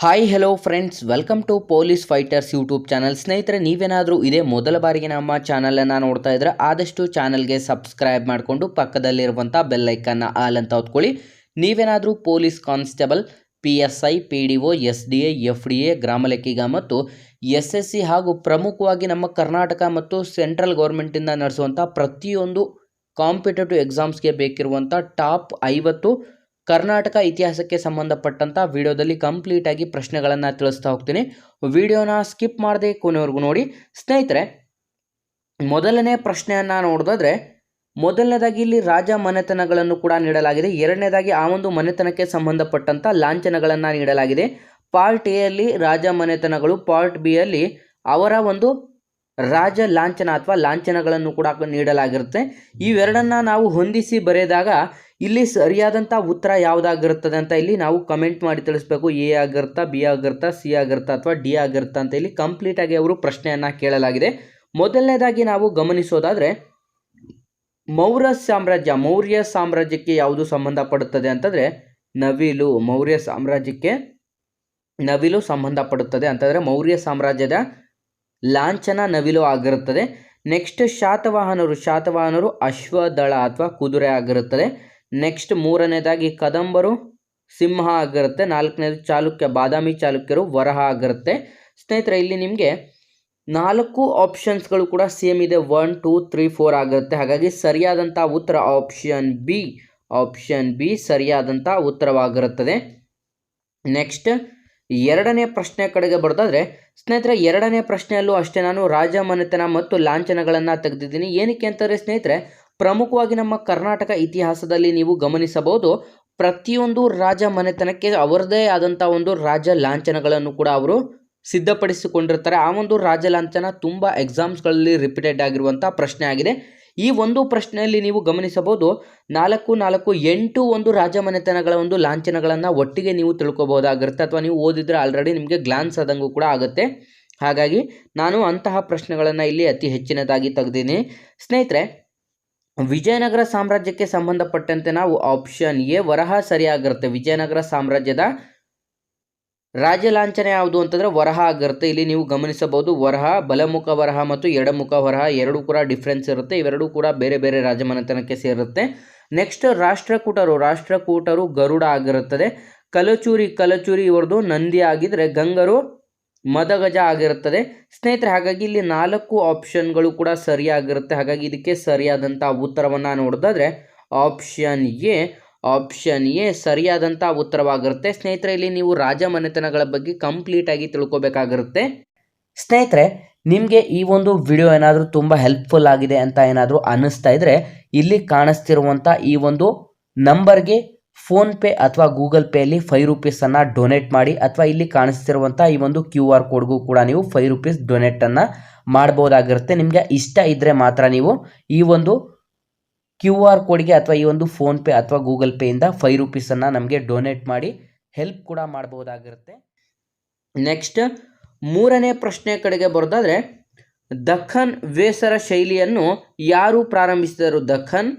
Hi hello friends welcome to police fighters YouTube channel ಸ್ನೇಹಿತರೆ, ನೀವೇನಾದರೂ ಇದೇ ಮೊದಲ ಬಾರಿಗೆ ನಮ್ಮ ಚಾನಲನ್ನು ನೋಡ್ತಾ ಇದ್ರೆ ಆದಷ್ಟು ಚಾನಲ್ಗೆ ಸಬ್ಸ್ಕ್ರೈಬ್ ಮಾಡಿಕೊಂಡು ಪಕ್ಕದಲ್ಲಿರುವಂಥ ಬೆಲ್ಲೈಕನ್ನ ಆಲ್ ಅಂತ ಹೊತ್ಕೊಳ್ಳಿ. ನೀವೇನಾದರೂ police constable P S I P D O S D A F D A ಗ್ರಾಮ ಲೆಕ್ಕಿಗ ಮತ್ತು ಎಸ್ ಎಸ್ ಸಿ ಹಾಗೂ ಪ್ರಮುಖವಾಗಿ ನಮ್ಮ ಕರ್ನಾಟಕ ಮತ್ತು ಸೆಂಟ್ರಲ್ ಗೌರ್ಮೆಂಟಿಂದ ನಡೆಸುವಂಥ ಪ್ರತಿಯೊಂದು ಕಾಂಪಿಟೇಟಿವ್ ಎಕ್ಸಾಮ್ಸ್ಗೆ ಬೇಕಿರುವಂಥ ಟಾಪ್ ಐವತ್ತು ಕರ್ನಾಟಕ ಇತಿಹಾಸಕ್ಕೆ ಸಂಬಂಧಪಟ್ಟಂಥ ವಿಡಿಯೋದಲ್ಲಿ ಕಂಪ್ಲೀಟಾಗಿ ಪ್ರಶ್ನೆಗಳನ್ನು ತಿಳಿಸ್ತಾ ಹೋಗ್ತೀನಿ. ವಿಡಿಯೋನ ಸ್ಕಿಪ್ ಮಾಡದೆ ಕೊನೆವರೆಗೂ ನೋಡಿ. ಸ್ನೇಹಿತರೆ, ಮೊದಲನೇ ಪ್ರಶ್ನೆಯನ್ನು ನೋಡೋದಾದ್ರೆ, ಮೊದಲನೇದಾಗಿ ಇಲ್ಲಿ ರಾಜ ಮನೆತನಗಳನ್ನು ಕೂಡ ನೀಡಲಾಗಿದೆ. ಎರಡನೇದಾಗಿ ಆ ಒಂದು ಮನೆತನಕ್ಕೆ ಸಂಬಂಧಪಟ್ಟಂಥ ಲಾಂಛನಗಳನ್ನು ನೀಡಲಾಗಿದೆ. ಪಾರ್ಟ್ ಎ ಅಲ್ಲಿ ರಾಜ ಮನೆತನಗಳು ಪಾರ್ಟ್ ಬಿ ಅಲ್ಲಿ ಅವರ ಒಂದು ರಾಜ ಲಾಂಛನ ಅಥವಾ ಲಾಂಛನಗಳನ್ನು ಕೂಡ ನೀಡಲಾಗಿರುತ್ತೆ. ಇವೆರಡನ್ನ ನಾವು ಹೊಂದಿಸಿ ಬರೆದಾಗ ಇಲ್ಲಿ ಸರಿಯಾದಂಥ ಉತ್ತರ ಯಾವುದಾಗಿರುತ್ತದೆ ಅಂತ ಇಲ್ಲಿ ನಾವು ಕಮೆಂಟ್ ಮಾಡಿ ತಿಳಿಸ್ಬೇಕು. ಎ ಆಗಿರುತ್ತಾ, ಬಿ ಆಗಿರುತ್ತಾ, ಸಿ ಆಗಿರುತ್ತಾ ಅಥವಾ ಡಿ ಆಗಿರುತ್ತಾ ಅಂತ ಇಲ್ಲಿ ಕಂಪ್ಲೀಟಾಗಿ ಅವರು ಪ್ರಶ್ನೆಯನ್ನು ಕೇಳಲಾಗಿದೆ. ಮೊದಲನೇದಾಗಿ ನಾವು ಗಮನಿಸೋದಾದರೆ, ಮೌರ್ಯ ಸಾಮ್ರಾಜ್ಯ, ಮೌರ್ಯ ಸಾಮ್ರಾಜ್ಯಕ್ಕೆ ಯಾವುದು ಸಂಬಂಧಪಡುತ್ತದೆ ಅಂತಂದರೆ, ನವಿಲು, ಮೌರ್ಯ ಸಾಮ್ರಾಜ್ಯಕ್ಕೆ ನವಿಲು ಸಂಬಂಧಪಡುತ್ತದೆ ಅಂತಂದರೆ ಮೌರ್ಯ ಸಾಮ್ರಾಜ್ಯದ ಲಾಂಛನ ನವಿಲು ಆಗಿರುತ್ತದೆ. ನೆಕ್ಸ್ಟ್ ಶಾತವಾಹನರು ಶಾತವಾಹನರು ಅಶ್ವದಳ ಅಥವಾ ಕುದುರೆ ಆಗಿರುತ್ತದೆ. ನೆಕ್ಸ್ಟ್ ಮೂರನೇದಾಗಿ ಕದಂಬರು ಸಿಂಹ ಆಗಿರುತ್ತೆ. ನಾಲ್ಕನೇದು ಚಾಲುಕ್ಯ, ಬಾದಾಮಿ ಚಾಲುಕ್ಯರು ವರಹ ಆಗಿರುತ್ತೆ. ಸ್ನೇಹಿತರೆ, ಇಲ್ಲಿ ನಿಮಗೆ ನಾಲ್ಕು ಆಪ್ಷನ್ಸ್ಗಳು ಕೂಡ ಸೇಮ್ ಇದೆ. ಒನ್ ಟೂ ತ್ರೀ ಫೋರ್ ಆಗಿರುತ್ತೆ. ಹಾಗಾಗಿ ಸರಿಯಾದಂಥ ಉತ್ತರ ಆಪ್ಷನ್ ಬಿ ಆಪ್ಷನ್ ಬಿ ಸರಿಯಾದಂಥ ಉತ್ತರವಾಗಿರುತ್ತದೆ. ನೆಕ್ಸ್ಟ್ ಎರಡನೇ ಪ್ರಶ್ನೆ ಕಡೆಗೆ ಬರ್ತಾದ್ರೆ ಸ್ನೇಹಿತರೆ, ಎರಡನೇ ಪ್ರಶ್ನೆಯಲ್ಲೂ ಅಷ್ಟೇ ನಾನು ರಾಜಮನೆತನ ಮತ್ತು ಲಾಂಛನಗಳನ್ನು ತೆಗೆದಿದ್ದೀನಿ. ಏನಕ್ಕೆ ಅಂತಂದರೆ ಸ್ನೇಹಿತರೆ ಪ್ರಮುಖವಾಗಿ ನಮ್ಮ ಕರ್ನಾಟಕ ಇತಿಹಾಸದಲ್ಲಿ ನೀವು ಗಮನಿಸಬಹುದು, ಪ್ರತಿಯೊಂದು ರಾಜ ಮನೆತನಕ್ಕೆ ಅವರದೇ ಆದಂಥ ಒಂದು ರಾಜ ಲಾಂಛನಗಳನ್ನು ಕೂಡ ಅವರು ಸಿದ್ಧಪಡಿಸಿಕೊಂಡಿರ್ತಾರೆ. ಆ ಒಂದು ರಾಜ ಲಾಂಛನ ತುಂಬ ಎಕ್ಸಾಮ್ಸ್ಗಳಲ್ಲಿ ರಿಪೀಟೆಡ್ ಆಗಿರುವಂಥ ಪ್ರಶ್ನೆ ಆಗಿದೆ. ಈ ಒಂದು ಪ್ರಶ್ನೆಯಲ್ಲಿ ನೀವು ಗಮನಿಸಬಹುದು, ನಾಲ್ಕು ನಾಲ್ಕು ಎಂಟು ಒಂದು ರಾಜಮನೆತನಗಳ ಒಂದು ಲಾಂಛನಗಳನ್ನು ಒಟ್ಟಿಗೆ ನೀವು ತಿಳ್ಕೊಬೋದಾಗಿರುತ್ತೆ ಅಥವಾ ನೀವು ಓದಿದ್ರೆ ಆಲ್ರೆಡಿ ನಿಮಗೆ ಗ್ಲಾನ್ಸ್ ಆದಂಗೂ ಕೂಡ ಆಗುತ್ತೆ. ಹಾಗಾಗಿ ನಾನು ಅಂತಹ ಪ್ರಶ್ನೆಗಳನ್ನು ಇಲ್ಲಿ ಅತಿ ಹೆಚ್ಚಿನದಾಗಿ ತೆಗ್ದೀನಿ ಸ್ನೇಹಿತರೆ ವಿಜಯನಗರ ಸಾಮ್ರಾಜ್ಯಕ್ಕೆ ಸಂಬಂಧಪಟ್ಟಂತೆ ನಾವು ಆಪ್ಷನ್ ಎ ವರಹ ಸರಿಯಾಗಿರುತ್ತೆ. ವಿಜಯನಗರ ಸಾಮ್ರಾಜ್ಯದ ರಾಜ್ಯ ಲಾಂಛನ ಯಾವುದು ಅಂತಂದರೆ ವರಹ ಆಗಿರುತ್ತೆ. ಇಲ್ಲಿ ನೀವು ಗಮನಿಸಬಹುದು ವರಹ, ಬಲಮುಖ ವರಹ ಮತ್ತು ಎಡಮುಖ ವರಹ ಎರಡೂ ಕೂಡ ಡಿಫ್ರೆನ್ಸ್ ಇರುತ್ತೆ. ಇವೆರಡೂ ಕೂಡ ಬೇರೆ ಬೇರೆ ರಾಜಮನೆತನಕ್ಕೆ ಸೇರುತ್ತೆ ನೆಕ್ಸ್ಟ್ ರಾಷ್ಟ್ರಕೂಟರು ರಾಷ್ಟ್ರಕೂಟರು ಗರುಡ ಆಗಿರುತ್ತದೆ. ಕಲಚೂರಿ ಕಲಚೂರಿ ಇವರದು ನಂದಿ ಆಗಿದ್ರೆ ಗಂಗರು ಮದಗಜ ಆಗಿರುತ್ತದೆ. ಸ್ನೇಹಿತರೆ, ಹಾಗಾಗಿ ಇಲ್ಲಿ ನಾಲ್ಕು ಆಪ್ಷನ್ಗಳು ಕೂಡ ಸರಿಯಾಗಿರುತ್ತೆ. ಹಾಗಾಗಿ ಇದಕ್ಕೆ ಸರಿಯಾದಂಥ ಉತ್ತರವನ್ನು ನೋಡೋದಾದರೆ ಆಪ್ಷನ್ ಎ ಆಪ್ಷನ್ ಎ ಸರಿಯಾದಂಥ ಉತ್ತರವಾಗಿರುತ್ತೆ. ಸ್ನೇಹಿತರೆ, ಇಲ್ಲಿ ನೀವು ರಾಜಮನೆತನಗಳ ಬಗ್ಗೆ ಕಂಪ್ಲೀಟಾಗಿ ತಿಳ್ಕೊಬೇಕಾಗಿರುತ್ತೆ. ಸ್ನೇಹಿತರೆ, ನಿಮಗೆ ಈ ಒಂದು ವಿಡಿಯೋ ಏನಾದರೂ ತುಂಬ ಹೆಲ್ಪ್ಫುಲ್ ಆಗಿದೆ ಅಂತ ಏನಾದರೂ ಅನ್ನಿಸ್ತಾ ಇದ್ದರೆ ಇಲ್ಲಿ ಕಾಣಿಸ್ತಿರುವಂಥ ಈ ಒಂದು ನಂಬರ್ಗೆ ಫೋನ್ಪೇ ಅಥವಾ ಗೂಗಲ್ ಪೇಯಲ್ಲಿ ಫೈವ್ ರುಪೀಸನ್ನು ಡೊನೇಟ್ ಮಾಡಿ ಅಥವಾ ಇಲ್ಲಿ ಕಾಣಿಸ್ತಿರುವಂಥ ಈ ಒಂದು ಕ್ಯೂ ಆರ್ ಕೋಡ್ಗೂ ಕೂಡ ನೀವು ಫೈವ್ ರುಪೀಸ್ ಡೊನೇಟನ್ನು ಮಾಡ್ಬೋದಾಗಿರುತ್ತೆ ನಿಮಗೆ ಇಷ್ಟ ಇದ್ದರೆ ಮಾತ್ರ ನೀವು ಈ ಒಂದು ಕ್ಯೂ ಆರ್ ಕೋಡ್ಗೆ ಅಥವಾ ಈ ಒಂದು ಫೋನ್ಪೇ ಅಥವಾ ಗೂಗಲ್ ಪೇಯಿಂದ ಫೈವ್ ರುಪೀಸನ್ನು ನಮಗೆ ಡೊನೇಟ್ ಮಾಡಿ ಹೆಲ್ಪ್ ಕೂಡ ಮಾಡ್ಬೋದಾಗಿರುತ್ತೆ ನೆಕ್ಸ್ಟ್ ಮೂರನೇ ಪ್ರಶ್ನೆ ಕಡೆಗೆ ಬರೋದಾದರೆ, ದಖನ್ ವೇಸರ ಶೈಲಿಯನ್ನು ಯಾರು ಪ್ರಾರಂಭಿಸಿದರು? ದಖನ್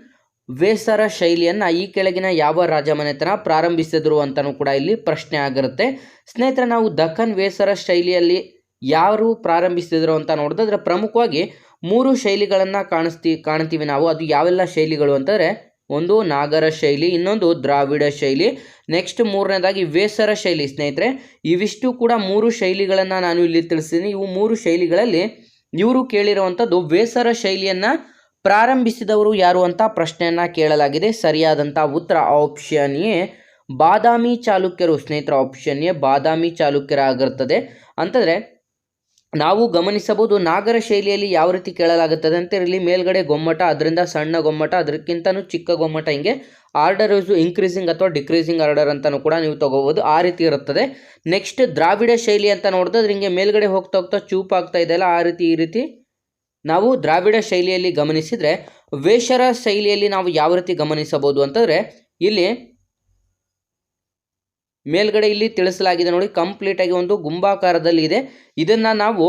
ವೇಸರ ಶೈಲಿಯನ್ನು ಈ ಕೆಳಗಿನ ಯಾವ ರಾಜಮನೆತನ ಪ್ರಾರಂಭಿಸಿದ್ರು ಅಂತಲೂ ಕೂಡ ಇಲ್ಲಿ ಪ್ರಶ್ನೆ ಆಗಿರುತ್ತೆ. ಸ್ನೇಹಿತರೆ, ನಾವು ದಖನ್ ವೇಸರ ಶೈಲಿಯಲ್ಲಿ ಯಾರು ಪ್ರಾರಂಭಿಸಿದ್ರು ಅಂತ ನೋಡಿದ್ರೆ ಪ್ರಮುಖವಾಗಿ ಮೂರು ಶೈಲಿಗಳನ್ನು ಕಾಣಿಸ್ತಿ, ಕಾಣ್ತೀವಿ ನಾವು. ಅದು ಯಾವೆಲ್ಲ ಶೈಲಿಗಳು ಅಂತಂದರೆ, ಒಂದು ನಾಗರ ಶೈಲಿ, ಇನ್ನೊಂದು ದ್ರಾವಿಡ ಶೈಲಿ. ನೆಕ್ಸ್ಟ್ ಮೂರನೇದಾಗಿ ವೇಸರ ಶೈಲಿ. ಸ್ನೇಹಿತರೆ, ಇವಿಷ್ಟು ಕೂಡ ಮೂರು ಶೈಲಿಗಳನ್ನು ನಾನು ಇಲ್ಲಿ ತಿಳಿಸ್ತೀನಿ. ಇವು ಮೂರು ಶೈಲಿಗಳಲ್ಲಿ ಇವರು ಕೇಳಿರುವಂಥದ್ದು ವೇಸರ ಶೈಲಿಯನ್ನು ಪ್ರಾರಂಭಿಸಿದವರು ಯಾರು ಅಂತ ಪ್ರಶ್ನೆಯನ್ನು ಕೇಳಲಾಗಿದೆ. ಸರಿಯಾದಂಥ ಉತ್ತರ ಆಪ್ಷನ್ ಎ, ಬಾದಾಮಿ ಚಾಲುಕ್ಯರು. ಸ್ನೇಹಿತರ ಆಪ್ಷನ್ ಎ, ಬಾದಾಮಿ ಚಾಲುಕ್ಯರಾಗಿರ್ತದೆ. ಅಂತಂದರೆ, ನಾವು ಗಮನಿಸಬಹುದು ನಾಗರ ಶೈಲಿಯಲ್ಲಿ ಯಾವ ರೀತಿ ಕೇಳಲಾಗುತ್ತದೆ ಅಂತ ಇರಲಿ ಮೇಲ್ಗಡೆ ಗೊಮ್ಮಟ, ಅದರಿಂದ ಸಣ್ಣ ಗೊಮ್ಮಟ ಅದಕ್ಕಿಂತನೂ ಚಿಕ್ಕ ಗೊಮ್ಮಟ ಹಿಂಗೆ ಆರ್ಡರ್ ಇಸು ಇನ್ಕ್ರೀಸಿಂಗ್ ಅಥವಾ ಡಿಕ್ರೀಸಿಂಗ್ ಆರ್ಡರ್ ಅಂತಲೂ ಕೂಡ ನೀವು ತಗೋಬೋದು ಆ ರೀತಿ ಇರುತ್ತದೆ. ನೆಕ್ಸ್ಟ್ ದ್ರಾವಿಡ ಶೈಲಿ ಅಂತ ನೋಡಿದ್ರೆ ಹಿಂಗೆ ಮೇಲ್ಗಡೆ ಹೋಗ್ತಾ ಹೋಗ್ತಾ ಚೂಪ್ ಆಗ್ತಾ ಇದೆಯಲ್ಲ ಆ ರೀತಿ, ಈ ರೀತಿ. ನಾವು ದ್ರಾವಿಡ ಶೈಲಿಯಲ್ಲಿ ಗಮನಿಸಿದರೆ ವೇಷರ ಶೈಲಿಯಲ್ಲಿ ನಾವು ಯಾವ ರೀತಿ ಗಮನಿಸಬಹುದು ಅಂತಂದರೆ ಇಲ್ಲಿ ಮೇಲ್ಗಡೆ ಇಲ್ಲಿ ತಿಳಿಸಲಾಗಿದೆ ನೋಡಿ ಕಂಪ್ಲೀಟ್ ಆಗಿ ಒಂದು ಗುಂಬಾಕಾರದಲ್ಲಿ ಇದೆ. ಇದನ್ನು ನಾವು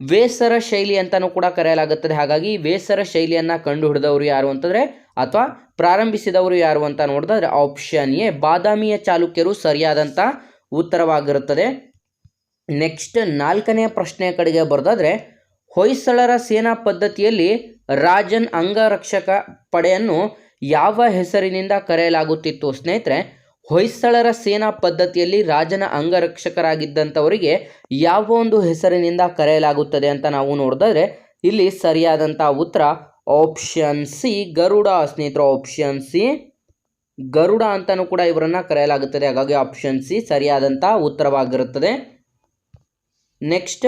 ವೇಸರ ಶೈಲಿ ಅಂತಲೂ ಕೂಡ ಕರೆಯಲಾಗುತ್ತದೆ. ಹಾಗಾಗಿ ವೇಸರ ಶೈಲಿಯನ್ನು ಕಂಡು ಹಿಡಿದವರು ಯಾರು ಅಂತಂದರೆ ಅಥವಾ ಪ್ರಾರಂಭಿಸಿದವರು ಯಾರು ಅಂತ ನೋಡಿದ್ರೆ ಆಪ್ಷನ್ ಎ, ಬಾದಾಮಿಯ ಚಾಲುಕ್ಯರು ಸರಿಯಾದಂಥ ಉತ್ತರವಾಗಿರುತ್ತದೆ. ನೆಕ್ಸ್ಟ್ ನಾಲ್ಕನೆಯ ಪ್ರಶ್ನೆಯ ಕಡೆಗೆ ಬರೆದಾದ್ರೆ ಹೊಯ್ಸಳರ ಸೇನಾ ಪದ್ಧತಿಯಲ್ಲಿ ರಾಜನ್ ಅಂಗರಕ್ಷಕ ಪಡೆಯನ್ನು ಯಾವ ಹೆಸರಿನಿಂದ ಕರೆಯಲಾಗುತ್ತಿತ್ತು? ಸ್ನೇಹಿತರೆ, ಹೊಯ್ಸಳರ ಸೇನಾ ಪದ್ಧತಿಯಲ್ಲಿ ರಾಜನ ಅಂಗರಕ್ಷಕರಾಗಿದ್ದಂಥವರಿಗೆ ಯಾವ ಒಂದು ಹೆಸರಿನಿಂದ ಕರೆಯಲಾಗುತ್ತದೆ ಅಂತ ನಾವು ನೋಡಿದ್ರೆ ಇಲ್ಲಿ ಸರಿಯಾದಂಥ ಉತ್ತರ ಆಪ್ಷನ್ ಸಿ ಗರುಡ. ಸ್ನೇಹಿತರು ಆಪ್ಷನ್ ಸಿ ಗರುಡ ಅಂತಲೂ ಕೂಡ ಇವರನ್ನು ಕರೆಯಲಾಗುತ್ತದೆ. ಹಾಗಾಗಿ ಆಪ್ಷನ್ ಸಿ ಸರಿಯಾದಂಥ ಉತ್ತರವಾಗಿರುತ್ತದೆ. ನೆಕ್ಸ್ಟ್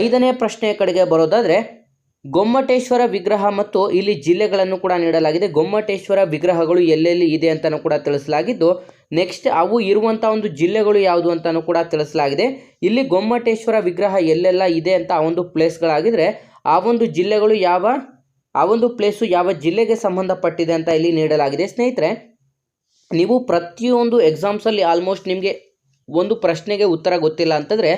ಐದನೇ ಪ್ರಶ್ನೆ ಕಡೆಗೆ ಬರೋದಾದರೆ, ಗೊಮ್ಮಟೇಶ್ವರ ವಿಗ್ರಹ ಮತ್ತು ಇಲ್ಲಿ ಜಿಲ್ಲೆಗಳನ್ನು ಕೂಡ ನೀಡಲಾಗಿದೆ. ಗೊಮ್ಮಟೇಶ್ವರ ವಿಗ್ರಹಗಳು ಎಲ್ಲೆಲ್ಲಿ ಇದೆ ಅಂತಲೂ ಕೂಡ ತಿಳಿಸಲಾಗಿದ್ದು, ನೆಕ್ಸ್ಟ್ ಅವು ಇರುವಂಥ ಒಂದು ಜಿಲ್ಲೆಗಳು ಯಾವುದು ಅಂತಲೂ ಕೂಡ ತಿಳಿಸಲಾಗಿದೆ. ಇಲ್ಲಿ ಗೊಮ್ಮಟೇಶ್ವರ ವಿಗ್ರಹ ಎಲ್ಲೆಲ್ಲ ಇದೆ ಅಂತ ಆ ಒಂದು ಪ್ಲೇಸ್ಗಳಾಗಿದ್ದರೆ ಆ ಒಂದು ಜಿಲ್ಲೆಗಳು ಯಾವ, ಆ ಒಂದು ಪ್ಲೇಸು ಯಾವ ಜಿಲ್ಲೆಗೆ ಸಂಬಂಧಪಟ್ಟಿದೆ ಅಂತ ಇಲ್ಲಿ ನೀಡಲಾಗಿದೆ. ಸ್ನೇಹಿತರೆ, ನೀವು ಪ್ರತಿಯೊಂದು ಎಕ್ಸಾಮ್ಸಲ್ಲಿ ಆಲ್ಮೋಸ್ಟ್ ನಿಮಗೆ ಒಂದು ಪ್ರಶ್ನೆಗೆ ಉತ್ತರ ಗೊತ್ತಿಲ್ಲ ಅಂತಂದರೆ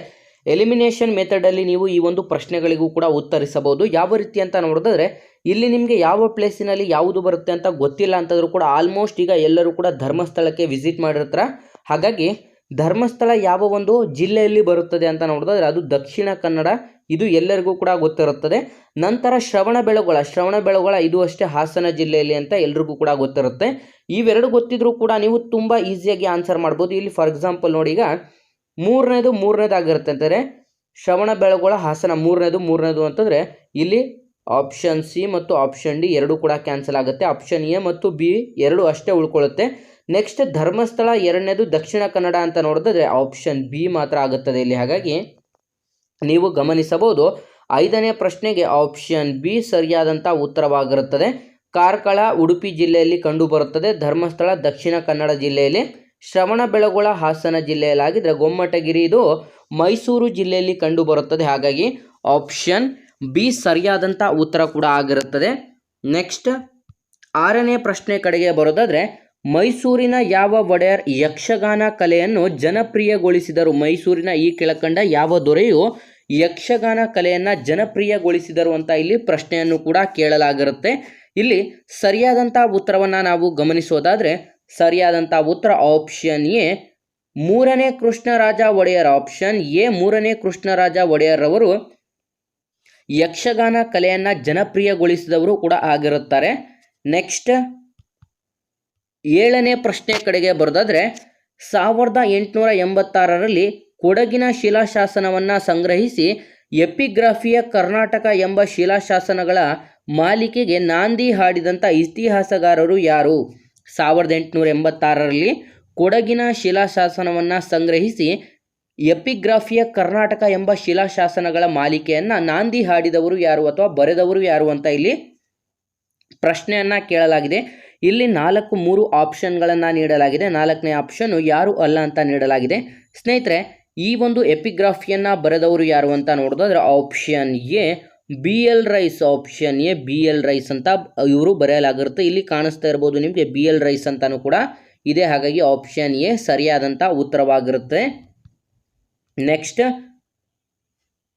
ಎಲಿಮಿನೇಷನ್ ಮೆಥಡಲ್ಲಿ ನೀವು ಈ ಒಂದು ಪ್ರಶ್ನೆಗಳಿಗೂ ಕೂಡ ಉತ್ತರಿಸಬಹುದು. ಯಾವ ರೀತಿ ಅಂತ ನೋಡಿದ್ರೆ ಇಲ್ಲಿ ನಿಮಗೆ ಯಾವ ಪ್ಲೇಸಿನಲ್ಲಿ ಯಾವುದು ಬರುತ್ತೆ ಅಂತ ಗೊತ್ತಿಲ್ಲ ಅಂತಂದ್ರೂ ಕೂಡ ಆಲ್ಮೋಸ್ಟ್ ಈಗ ಎಲ್ಲರೂ ಕೂಡ ಧರ್ಮಸ್ಥಳಕ್ಕೆ ವಿಸಿಟ್ ಮಾಡಿರ್ತಾರ. ಹಾಗಾಗಿ ಧರ್ಮಸ್ಥಳ ಯಾವ ಒಂದು ಜಿಲ್ಲೆಯಲ್ಲಿ ಬರುತ್ತದೆ ಅಂತ ನೋಡಿದ್ರೆ ಅದು ದಕ್ಷಿಣ ಕನ್ನಡ, ಇದು ಎಲ್ಲರಿಗೂ ಕೂಡ ಗೊತ್ತಿರುತ್ತದೆ. ನಂತರ ಶ್ರವಣ ಬೆಳಗೊಳ ಶ್ರವಣ ಬೆಳಗೊಳ ಇದು ಅಷ್ಟೇ ಹಾಸನ ಜಿಲ್ಲೆಯಲ್ಲಿ ಅಂತ ಎಲ್ರಿಗೂ ಕೂಡ ಗೊತ್ತಿರುತ್ತೆ. ಇವೆರಡು ಗೊತ್ತಿದ್ರೂ ಕೂಡ ನೀವು ತುಂಬ ಈಸಿಯಾಗಿ ಆನ್ಸರ್ ಮಾಡ್ಬೋದು. ಇಲ್ಲಿ ಫಾರ್ ಎಕ್ಸಾಂಪಲ್ ನೋಡಿ ಈಗ ಮೂರನೇದು ಮೂರನೇದಾಗಿರುತ್ತೆ ಅಂತಾರೆ ಶ್ರವಣ ಬೆಳಗೊಳ ಹಾಸನ ಮೂರನೇದು ಮೂರನೇದು ಅಂತಂದರೆ ಇಲ್ಲಿ ಆಪ್ಷನ್ ಸಿ ಮತ್ತು ಆಪ್ಷನ್ ಡಿ ಎರಡೂ ಕೂಡ ಕ್ಯಾನ್ಸಲ್ ಆಗುತ್ತೆ. ಆಪ್ಷನ್ ಎ ಮತ್ತು ಬಿ ಎರಡು ಅಷ್ಟೇ ಉಳ್ಕೊಳ್ಳುತ್ತೆ. ನೆಕ್ಸ್ಟ್ ಧರ್ಮಸ್ಥಳ ಎರಡನೇದು ದಕ್ಷಿಣ ಕನ್ನಡ ಅಂತ ನೋಡಿದ್ರೆ ಆಪ್ಷನ್ ಬಿ ಮಾತ್ರ ಆಗುತ್ತದೆ ಇಲ್ಲಿ. ಹಾಗಾಗಿ ನೀವು ಗಮನಿಸಬಹುದು, ಐದನೇ ಪ್ರಶ್ನೆಗೆ ಆಪ್ಷನ್ ಬಿ ಸರಿಯಾದಂಥ ಉತ್ತರವಾಗಿರುತ್ತದೆ. ಕಾರ್ಕಳ, ಉಡುಪಿ ಜಿಲ್ಲೆಯಲ್ಲಿ ಕಂಡುಬರುತ್ತದೆ. ಧರ್ಮಸ್ಥಳ, ದಕ್ಷಿಣ ಕನ್ನಡ ಜಿಲ್ಲೆಯಲ್ಲಿ ಶ್ರವಣ ಬೆಳಗೊಳ ಹಾಸನ ಜಿಲ್ಲೆಯಲ್ಲಾಗಿದ್ದರೆ ಗೊಮ್ಮಟಗಿರಿ ಇದು ಮೈಸೂರು ಜಿಲ್ಲೆಯಲ್ಲಿ ಕಂಡುಬರುತ್ತದೆ. ಹಾಗಾಗಿ ಆಪ್ಷನ್ ಬಿ ಸರಿಯಾದಂಥ ಉತ್ತರ ಕೂಡ ಆಗಿರುತ್ತದೆ. ನೆಕ್ಸ್ಟ್ ಆರನೇ ಪ್ರಶ್ನೆ ಕಡೆಗೆ ಬರೋದಾದರೆ ಮೈಸೂರಿನ ಯಾವ ಒಡೆಯರ್ ಯಕ್ಷಗಾನ ಕಲೆಯನ್ನು ಜನಪ್ರಿಯಗೊಳಿಸಿದರು? ಮೈಸೂರಿನ ಈ ಕೆಳಕಂಡ ಯಾವ ದೊರೆಯು ಯಕ್ಷಗಾನ ಕಲೆಯನ್ನು ಜನಪ್ರಿಯಗೊಳಿಸಿದರು ಅಂತ ಇಲ್ಲಿ ಪ್ರಶ್ನೆಯನ್ನು ಕೂಡ ಕೇಳಲಾಗಿರುತ್ತೆ. ಇಲ್ಲಿ ಸರಿಯಾದಂಥ ಉತ್ತರವನ್ನು ನಾವು ಗಮನಿಸೋದಾದರೆ ಸರಿಯಾದಂಥ ಉತ್ತರ ಆಪ್ಷನ್ ಎ, ಮೂರನೇ ಕೃಷ್ಣರಾಜ ಒಡೆಯರ್ ಆಪ್ಷನ್ ಎ, ಮೂರನೇ ಕೃಷ್ಣರಾಜ ಒಡೆಯರ್ ಅವರು ಯಕ್ಷಗಾನ ಕಲೆಯನ್ನು ಜನಪ್ರಿಯಗೊಳಿಸಿದವರು ಕೂಡ ಆಗಿರುತ್ತಾರೆ. ನೆಕ್ಸ್ಟ್ ಏಳನೇ ಪ್ರಶ್ನೆ ಕಡೆಗೆ ಬರೋದಾದ್ರೆ, ಸಾವಿರದ ಎಂಟುನೂರ ಎಂಬತ್ತಾರರಲ್ಲಿ ಕೊಡಗಿನ ಶಿಲಾಶಾಸನವನ್ನು ಸಂಗ್ರಹಿಸಿ ಎಪಿಗ್ರಾಫಿಯ ಕರ್ನಾಟಕ ಎಂಬ ಶಿಲಾಶಾಸನಗಳ ಮಾಲಿಕೆಗೆ ನಾಂದಿ ಹಾಡಿದಂಥ ಇತಿಹಾಸಗಾರರು ಯಾರು? ಸಾವಿರದ ಎಂಟುನೂರ ಎಂಬತ್ತಾರರಲ್ಲಿ ಕೊಡಗಿನ ಶಿಲಾಶಾಸನವನ್ನು ಸಂಗ್ರಹಿಸಿ ಎಪಿಗ್ರಾಫಿಯ ಕರ್ನಾಟಕ ಎಂಬ ಶಿಲಾಶಾಸನಗಳ ಮಾಲಿಕೆಯನ್ನು ನಾಂದಿ ಹಾಡಿದವರು ಯಾರು ಅಥವಾ ಬರೆದವರು ಯಾರು ಅಂತ ಇಲ್ಲಿ ಪ್ರಶ್ನೆಯನ್ನು ಕೇಳಲಾಗಿದೆ. ಇಲ್ಲಿ ನಾಲ್ಕು ಮೂರು ಆಪ್ಷನ್ಗಳನ್ನು ನೀಡಲಾಗಿದೆ. ನಾಲ್ಕನೇ ಆಪ್ಷನ್ನು ಯಾರು ಅಲ್ಲ ಅಂತ ನೀಡಲಾಗಿದೆ. ಸ್ನೇಹಿತರೆ, ಈ ಒಂದು ಎಪಿಗ್ರಾಫಿಯನ್ನು ಬರೆದವರು ಯಾರು ಅಂತ ನೋಡೋದಾದ್ರೆ option A B L Rice option A B L Rice ಅಂತ ಇವರು ಬರೆಯಲಾಗಿರುತ್ತೆ. ಇಲ್ಲಿ ಕಾಣಿಸ್ತಾ ಇರ್ಬೋದು ನಿಮಗೆ ಬಿ ಎಲ್ ರೈಸ್ ಅಂತಲೂ ಕೂಡ ಇದೆ. ಹಾಗಾಗಿ ಆಪ್ಷನ್ ಎ ಸರಿಯಾದಂಥ ಉತ್ತರವಾಗಿರುತ್ತೆ. ನೆಕ್ಸ್ಟ್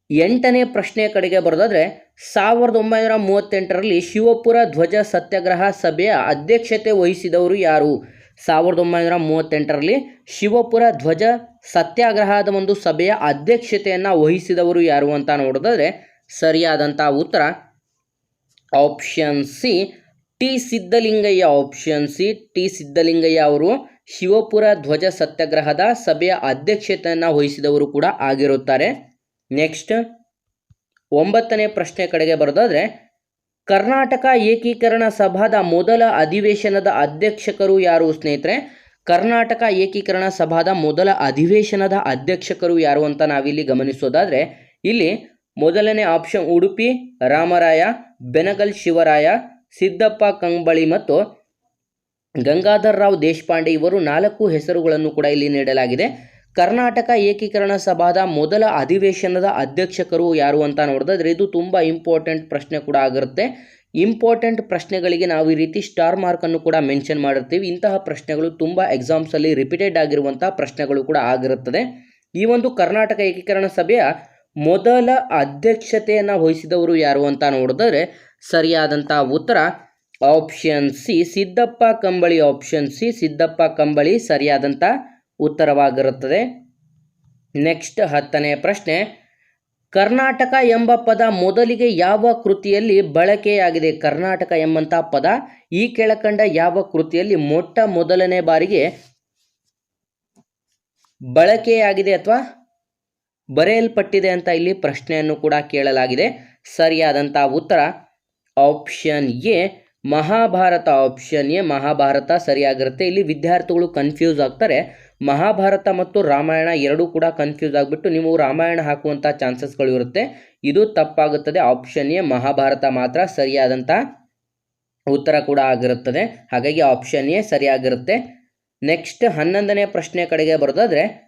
ಎಂಟನೇ ಪ್ರಶ್ನೆ ಕಡೆಗೆ ಬರೋದಾದರೆ, ಸಾವಿರದ ಒಂಬೈನೂರ ಮೂವತ್ತೆಂಟರಲ್ಲಿ ಶಿವಪುರ ಧ್ವಜ ಸತ್ಯಾಗ್ರಹ ಸಭೆಯ ಅಧ್ಯಕ್ಷತೆ ವಹಿಸಿದವರು ಯಾರು? ಸಾವಿರದ ಒಂಬೈನೂರ ಮೂವತ್ತೆಂಟರಲ್ಲಿ ಶಿವಪುರ ಧ್ವಜ ಸತ್ಯಾಗ್ರಹದ ಒಂದು ಸಭೆಯ ಅಧ್ಯಕ್ಷತೆಯನ್ನು ವಹಿಸಿದವರು ಯಾರು ಅಂತ ನೋಡೋದಾದ್ರೆ ಸರಿಯಾದಂಥ ಉತ್ತರ. Option C T Siddalingaiah option C T Siddalingaiah ಅವರು ಶಿವಪುರ ಧ್ವಜ ಸತ್ಯಾಗ್ರಹದ ಸಭೆಯ ಅಧ್ಯಕ್ಷತೆಯನ್ನು ವಹಿಸಿದವರು ಕೂಡ ಆಗಿರುತ್ತಾರೆ. ನೆಕ್ಸ್ಟ್ ಒಂಬತ್ತನೇ ಪ್ರಶ್ನೆ ಕಡೆಗೆ ಬರೋದಾದರೆ, ಕರ್ನಾಟಕ ಏಕೀಕರಣ ಸಭಾದ ಮೊದಲ ಅಧಿವೇಶನದ ಅಧ್ಯಕ್ಷಕರು ಯಾರು ಸ್ನೇಹಿತರೆ? ಕರ್ನಾಟಕ ಏಕೀಕರಣ ಸಭಾದ ಮೊದಲ ಅಧಿವೇಶನದ ಅಧ್ಯಕ್ಷಕರು ಯಾರು ಅಂತ ನಾವಿಲ್ಲಿ ಗಮನಿಸೋದಾದರೆ, ಇಲ್ಲಿ ಮೊದಲನೇ ಆಪ್ಷನ್ ಉಡುಪಿ, ರಾಮರಾಯ, ಬೆನಗಲ್ ಶಿವರಾಯ, ಸಿದ್ದಪ್ಪ ಕಂಬಳಿ ಮತ್ತು ಗಂಗಾಧರ್ ರಾವ್ ದೇಶಪಾಂಡೆ ಇವರು ನಾಲ್ಕು ಹೆಸರುಗಳನ್ನು ಕೂಡ ಇಲ್ಲಿ ನೀಡಲಾಗಿದೆ. ಕರ್ನಾಟಕ ಏಕೀಕರಣ ಸಭಾದ ಮೊದಲ ಅಧಿವೇಶನದ ಅಧ್ಯಕ್ಷಕರು ಯಾರು ಅಂತ ನೋಡಿದ್ರೆ ಇದು ತುಂಬ ಇಂಪಾರ್ಟೆಂಟ್ ಪ್ರಶ್ನೆ ಕೂಡ ಆಗಿರುತ್ತೆ. ಇಂಪಾರ್ಟೆಂಟ್ ಪ್ರಶ್ನೆಗಳಿಗೆ ನಾವು ಈ ರೀತಿ ಸ್ಟಾರ್ ಮಾರ್ಕನ್ನು ಕೂಡ ಮೆನ್ಷನ್ ಮಾಡಿರ್ತೀವಿ. ಇಂತಹ ಪ್ರಶ್ನೆಗಳು ತುಂಬ ಎಕ್ಸಾಮ್ಸಲ್ಲಿ ರಿಪೀಟೆಡ್ ಆಗಿರುವಂಥ ಪ್ರಶ್ನೆಗಳು ಕೂಡ ಆಗಿರುತ್ತದೆ. ಈ ಒಂದು ಕರ್ನಾಟಕ ಏಕೀಕರಣ ಸಭೆಯ ಮೊದಲ ಅಧ್ಯಕ್ಷತೆಯನ್ನು ವಹಿಸಿದವರು ಯಾರು ಅಂತ ನೋಡಿದ್ರೆ ಸರಿಯಾದಂಥ ಉತ್ತರ option C Siddappa Kambali option C Siddappa Kambali ಸರಿಯಾದಂಥ ಉತ್ತರವಾಗಿರುತ್ತದೆ. ನೆಕ್ಸ್ಟ್ ಹತ್ತನೇ ಪ್ರಶ್ನೆ, ಕರ್ನಾಟಕ ಎಂಬ ಪದ ಮೊದಲಿಗೆ ಯಾವ ಕೃತಿಯಲ್ಲಿ ಬಳಕೆಯಾಗಿದೆ? ಕರ್ನಾಟಕ ಎಂಬಂಥ ಪದ ಈ ಕೆಳಕಂಡ ಯಾವ ಕೃತಿಯಲ್ಲಿ ಮೊಟ್ಟ ಮೊದಲನೇ ಬಾರಿಗೆ ಬಳಕೆಯಾಗಿದೆ ಅಥವಾ ಬರೆಯಲ್ಪಟ್ಟಿದೆ ಅಂತ ಇಲ್ಲಿ ಪ್ರಶ್ನೆಯನ್ನು ಕೂಡ ಕೇಳಲಾಗಿದೆ. ಸರಿಯಾದಂಥ ಉತ್ತರ option A. Mahabharata option A. Mahabharata ಸರಿಯಾಗಿರುತ್ತೆ. ಇಲ್ಲಿ ವಿದ್ಯಾರ್ಥಿಗಳು ಕನ್ಫ್ಯೂಸ್ ಆಗ್ತಾರೆ. ಮಹಾಭಾರತ ಮತ್ತು ರಾಮಾಯಣ ಎರಡೂ ಕೂಡ ಕನ್ಫ್ಯೂಸ್ ಆಗಿಬಿಟ್ಟು ನೀವು ರಾಮಾಯಣ ಹಾಕುವಂಥ ಚಾನ್ಸಸ್ಗಳು ಇರುತ್ತೆ. ಇದು ತಪ್ಪಾಗುತ್ತದೆ. Option A. ಮಹಾಭಾರತ ಮಾತ್ರ ಸರಿಯಾದಂಥ ಉತ್ತರ ಕೂಡ ಆಗಿರುತ್ತದೆ. ಹಾಗಾಗಿ ಆಪ್ಷನ್ ಎ ಸರಿಯಾಗಿರುತ್ತೆ. ನೆಕ್ಸ್ಟ್ ಹನ್ನೊಂದನೇ ಪ್ರಶ್ನೆ ಕಡೆಗೆ ಬರೋದಾದ್ರೆ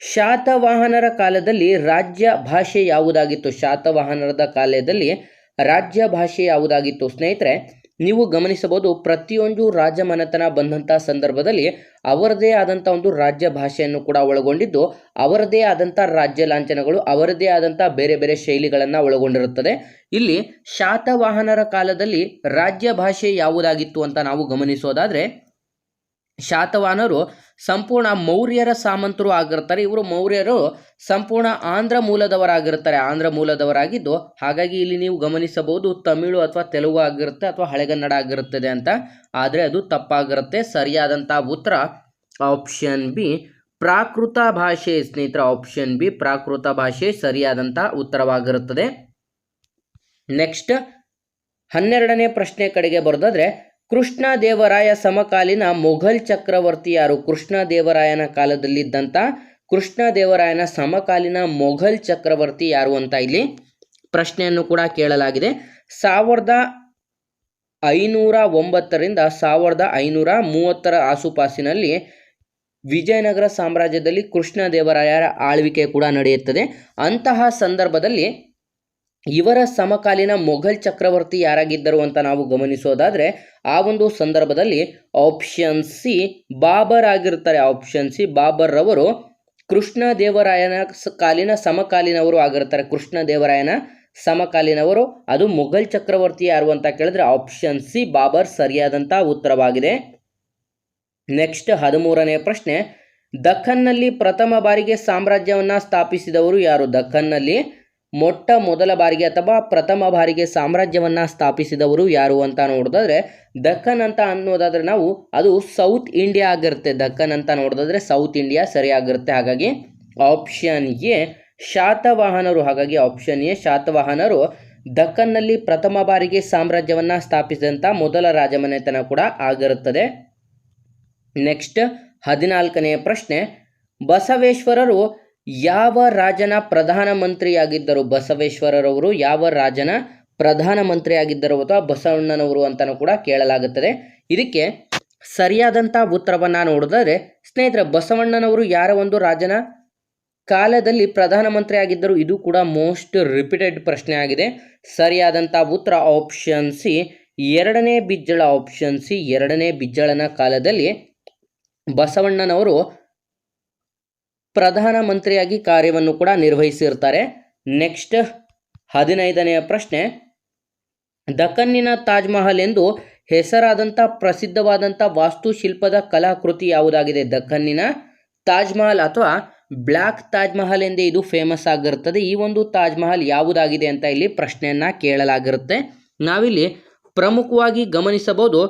ಶಾತವಾಹನರ ಕಾಲದಲ್ಲಿ ರಾಜ್ಯ ಭಾಷೆ ಯಾವುದಾಗಿತ್ತು? ಶಾತವಾಹನರದ ಕಾಲದಲ್ಲಿ ರಾಜ್ಯ ಭಾಷೆ ಯಾವುದಾಗಿತ್ತು? ಸ್ನೇಹಿತರೆ, ನೀವು ಗಮನಿಸಬಹುದು, ಪ್ರತಿಯೊಂದು ರಾಜಮನೆತನ ಬಂದಂಥ ಸಂದರ್ಭದಲ್ಲಿ ಅವರದೇ ಆದಂಥ ಒಂದು ರಾಜ್ಯ ಭಾಷೆಯನ್ನು ಕೂಡ ಒಳಗೊಂಡಿದ್ದು, ಅವರದೇ ಆದಂಥ ರಾಜ್ಯ ಲಾಂಛನಗಳು, ಅವರದೇ ಆದಂಥ ಬೇರೆ ಬೇರೆ ಶೈಲಿಗಳನ್ನು ಒಳಗೊಂಡಿರುತ್ತದೆ. ಇಲ್ಲಿ ಶಾತವಾಹನರ ಕಾಲದಲ್ಲಿ ರಾಜ್ಯ ಭಾಷೆ ಯಾವುದಾಗಿತ್ತು ಅಂತ ನಾವು ಗಮನಿಸೋದಾದರೆ ಶಾತವಾಹನರು ಸಂಪೂರ್ಣ ಮೌರ್ಯರ ಸಾಮಂತರು ಆಗಿರ್ತಾರೆ ಇವರು ಮೌರ್ಯರು ಸಂಪೂರ್ಣ ಆಂಧ್ರ ಮೂಲದವರಾಗಿರ್ತಾರೆ ಆಂಧ್ರ ಮೂಲದವರಾಗಿದ್ದು, ಹಾಗಾಗಿ ಇಲ್ಲಿ ನೀವು ಗಮನಿಸಬಹುದು, ತಮಿಳು ಅಥವಾ ತೆಲುಗು ಆಗಿರುತ್ತೆ ಅಥವಾ ಹಳೆಗನ್ನಡ ಆಗಿರುತ್ತದೆ ಅಂತ. ಆದರೆ ಅದು ತಪ್ಪಾಗಿರುತ್ತೆ. ಸರಿಯಾದಂಥ ಉತ್ತರ ಆಪ್ಷನ್ ಬಿ, ಪ್ರಾಕೃತ ಭಾಷೆ ಸ್ನೇಹಿತರ. ಆಪ್ಷನ್ ಬಿ, ಪ್ರಾಕೃತ ಭಾಷೆ ಸರಿಯಾದಂಥ ಉತ್ತರವಾಗಿರುತ್ತದೆ. ನೆಕ್ಸ್ಟ್ ಹನ್ನೆರಡನೇ ಪ್ರಶ್ನೆ ಕಡೆಗೆ ಬರೋದಾದ್ರೆ ಕೃಷ್ಣ ದೇವರಾಯ ಸಮಕಾಲೀನ ಮೊಘಲ್ ಚಕ್ರವರ್ತಿ ಯಾರು ಕೃಷ್ಣ ದೇವರಾಯನ ಕಾಲದಲ್ಲಿದ್ದಂಥ ಕೃಷ್ಣ ದೇವರಾಯನ ಸಮಕಾಲೀನ ಮೊಘಲ್ ಚಕ್ರವರ್ತಿ ಯಾರು ಅಂತ ಇಲ್ಲಿ ಪ್ರಶ್ನೆಯನ್ನು ಕೂಡ ಕೇಳಲಾಗಿದೆ. ಸಾವಿರದ ಐನೂರ ಒಂಬತ್ತರಿಂದ ಸಾವಿರದ ಐನೂರ ಮೂವತ್ತರ ಆಸುಪಾಸಿನಲ್ಲಿ ವಿಜಯನಗರ ಸಾಮ್ರಾಜ್ಯದಲ್ಲಿ ಕೃಷ್ಣ ದೇವರಾಯರ ಆಳ್ವಿಕೆ ಕೂಡ ನಡೆಯುತ್ತದೆ. ಅಂತಹ ಸಂದರ್ಭದಲ್ಲಿ ಇವರ ಸಮಕಾಲೀನ ಮೊಘಲ್ ಚಕ್ರವರ್ತಿ ಯಾರಾಗಿದ್ದರು ಅಂತ ನಾವು ಗಮನಿಸೋದಾದರೆ, ಆ ಒಂದು ಸಂದರ್ಭದಲ್ಲಿ ಆಪ್ಷನ್ ಸಿ ಬಾಬರ್ ಆಗಿರ್ತಾರೆ. ಆಪ್ಷನ್ ಸಿ ಬಾಬರ್ ರವರು ಕೃಷ್ಣ ದೇವರಾಯನ ಸ- ಕಾಲಿನ ಸಮಕಾಲೀನವರು ಆಗಿರ್ತಾರೆ. ಕೃಷ್ಣ ದೇವರಾಯನ ಸಮಕಾಲೀನವರು. ಅದು ಮೊಘಲ್ ಚಕ್ರವರ್ತಿ ಯಾರು ಅಂತ ಕೇಳಿದ್ರೆ ಆಪ್ಷನ್ ಸಿ ಬಾಬರ್ ಸರಿಯಾದಂಥ ಉತ್ತರವಾಗಿದೆ. ನೆಕ್ಸ್ಟ್ ಹದಿಮೂರನೇ ಪ್ರಶ್ನೆ, ದಖನ್ನಲ್ಲಿ ಪ್ರಥಮ ಬಾರಿಗೆ ಸಾಮ್ರಾಜ್ಯವನ್ನು ಸ್ಥಾಪಿಸಿದವರು ಯಾರು? ದಖನ್ನಲ್ಲಿ ಮೊಟ್ಟ ಮೊದಲ ಬಾರಿಗೆ ಅಥವಾ ಪ್ರಥಮ ಬಾರಿಗೆ ಸಾಮ್ರಾಜ್ಯವನ್ನು ಸ್ಥಾಪಿಸಿದವರು ಯಾರು ಅಂತ ನೋಡೋದಾದ್ರೆ, ದಕ್ಕನ್ ಅಂತ ಅನ್ನೋದಾದ್ರೆ ನಾವು, ಅದು ಸೌತ್ ಇಂಡಿಯಾ ಆಗಿರುತ್ತೆ. ದಕ್ಕನ್ ಅಂತ ನೋಡೋದಾದ್ರೆ ಸೌತ್ ಇಂಡಿಯಾ ಸರಿಯಾಗಿರುತ್ತೆ. ಹಾಗಾಗಿ ಆಪ್ಷನ್ ಎ ಶಾತವಾಹನರು. ಹಾಗಾಗಿ ಆಪ್ಷನ್ ಎ ಶಾತವಾಹನರು ದಕ್ಕನ್ನಲ್ಲಿ ಪ್ರಥಮ ಬಾರಿಗೆ ಸಾಮ್ರಾಜ್ಯವನ್ನು ಸ್ಥಾಪಿಸಿದಂಥ ಮೊದಲ ರಾಜಮನೆತನ ಕೂಡ ಆಗಿರುತ್ತದೆ. ನೆಕ್ಸ್ಟ್ ಹದಿನಾಲ್ಕನೆಯ ಪ್ರಶ್ನೆ, ಬಸವೇಶ್ವರರು ಯಾವ ರಾಜನ ಪ್ರಧಾನಮಂತ್ರಿಯಾಗಿದ್ದರು ಬಸವೇಶ್ವರರವರು, ಯಾವ ರಾಜನ ಪ್ರಧಾನಮಂತ್ರಿಯಾಗಿದ್ದರು ಅಥವಾ ಬಸವಣ್ಣನವರು ಅಂತಲೂ ಕೂಡ ಕೇಳಲಾಗುತ್ತದೆ. ಇದಕ್ಕೆ ಸರಿಯಾದಂಥ ಉತ್ತರವನ್ನು ನೋಡಿದರೆ, ಸ್ನೇಹಿತರೆ, ಬಸವಣ್ಣನವರು ಯಾರ ಒಂದು ರಾಜನ ಕಾಲದಲ್ಲಿ ಪ್ರಧಾನಮಂತ್ರಿ ಆಗಿದ್ದರು ಇದು ಕೂಡ ಮೋಸ್ಟ್ ರಿಪೀಟೆಡ್ ಪ್ರಶ್ನೆ ಆಗಿದೆ. ಸರಿಯಾದಂಥ ಉತ್ತರ ಆಪ್ಷನ್ ಸಿ, ಎರಡನೇ ಬಿಜ್ಜಳ ಆಪ್ಷನ್ ಸಿ, ಎರಡನೇ ಬಿಜ್ಜಳನ ಕಾಲದಲ್ಲಿ ಬಸವಣ್ಣನವರು ಪ್ರಧಾನಮಂತ್ರಿಯಾಗಿ ಕಾರ್ಯವನ್ನು ಕೂಡ ನಿರ್ವಹಿಸಿರ್ತಾರೆ. ನೆಕ್ಸ್ಟ್ ಹದಿನೈದನೆಯ ಪ್ರಶ್ನೆ ದಕ್ಕನ್ನಿನ ತಾಜ್ ಮಹಲ್ ಎಂದು ಹೆಸರಾದಂಥ ಪ್ರಸಿದ್ಧವಾದಂಥ ವಾಸ್ತುಶಿಲ್ಪದ ಕಲಾಕೃತಿ ಯಾವುದಾಗಿದೆ? ದಖನ್ನಿನ ತಾಜ್ ಮಹಲ್ ಅಥವಾ ಬ್ಲ್ಯಾಕ್ ತಾಜ್ ಮಹಲ್ ಎಂದೇ ಇದು ಫೇಮಸ್ ಆಗಿರುತ್ತದೆ. ಈ ಒಂದು ತಾಜ್ ಮಹಲ್ ಯಾವುದಾಗಿದೆ ಅಂತ ಇಲ್ಲಿ ಪ್ರಶ್ನೆಯನ್ನು ಕೇಳಲಾಗಿರುತ್ತೆ. ನಾವಿಲ್ಲಿ ಪ್ರಮುಖವಾಗಿ ಗಮನಿಸಬಹುದು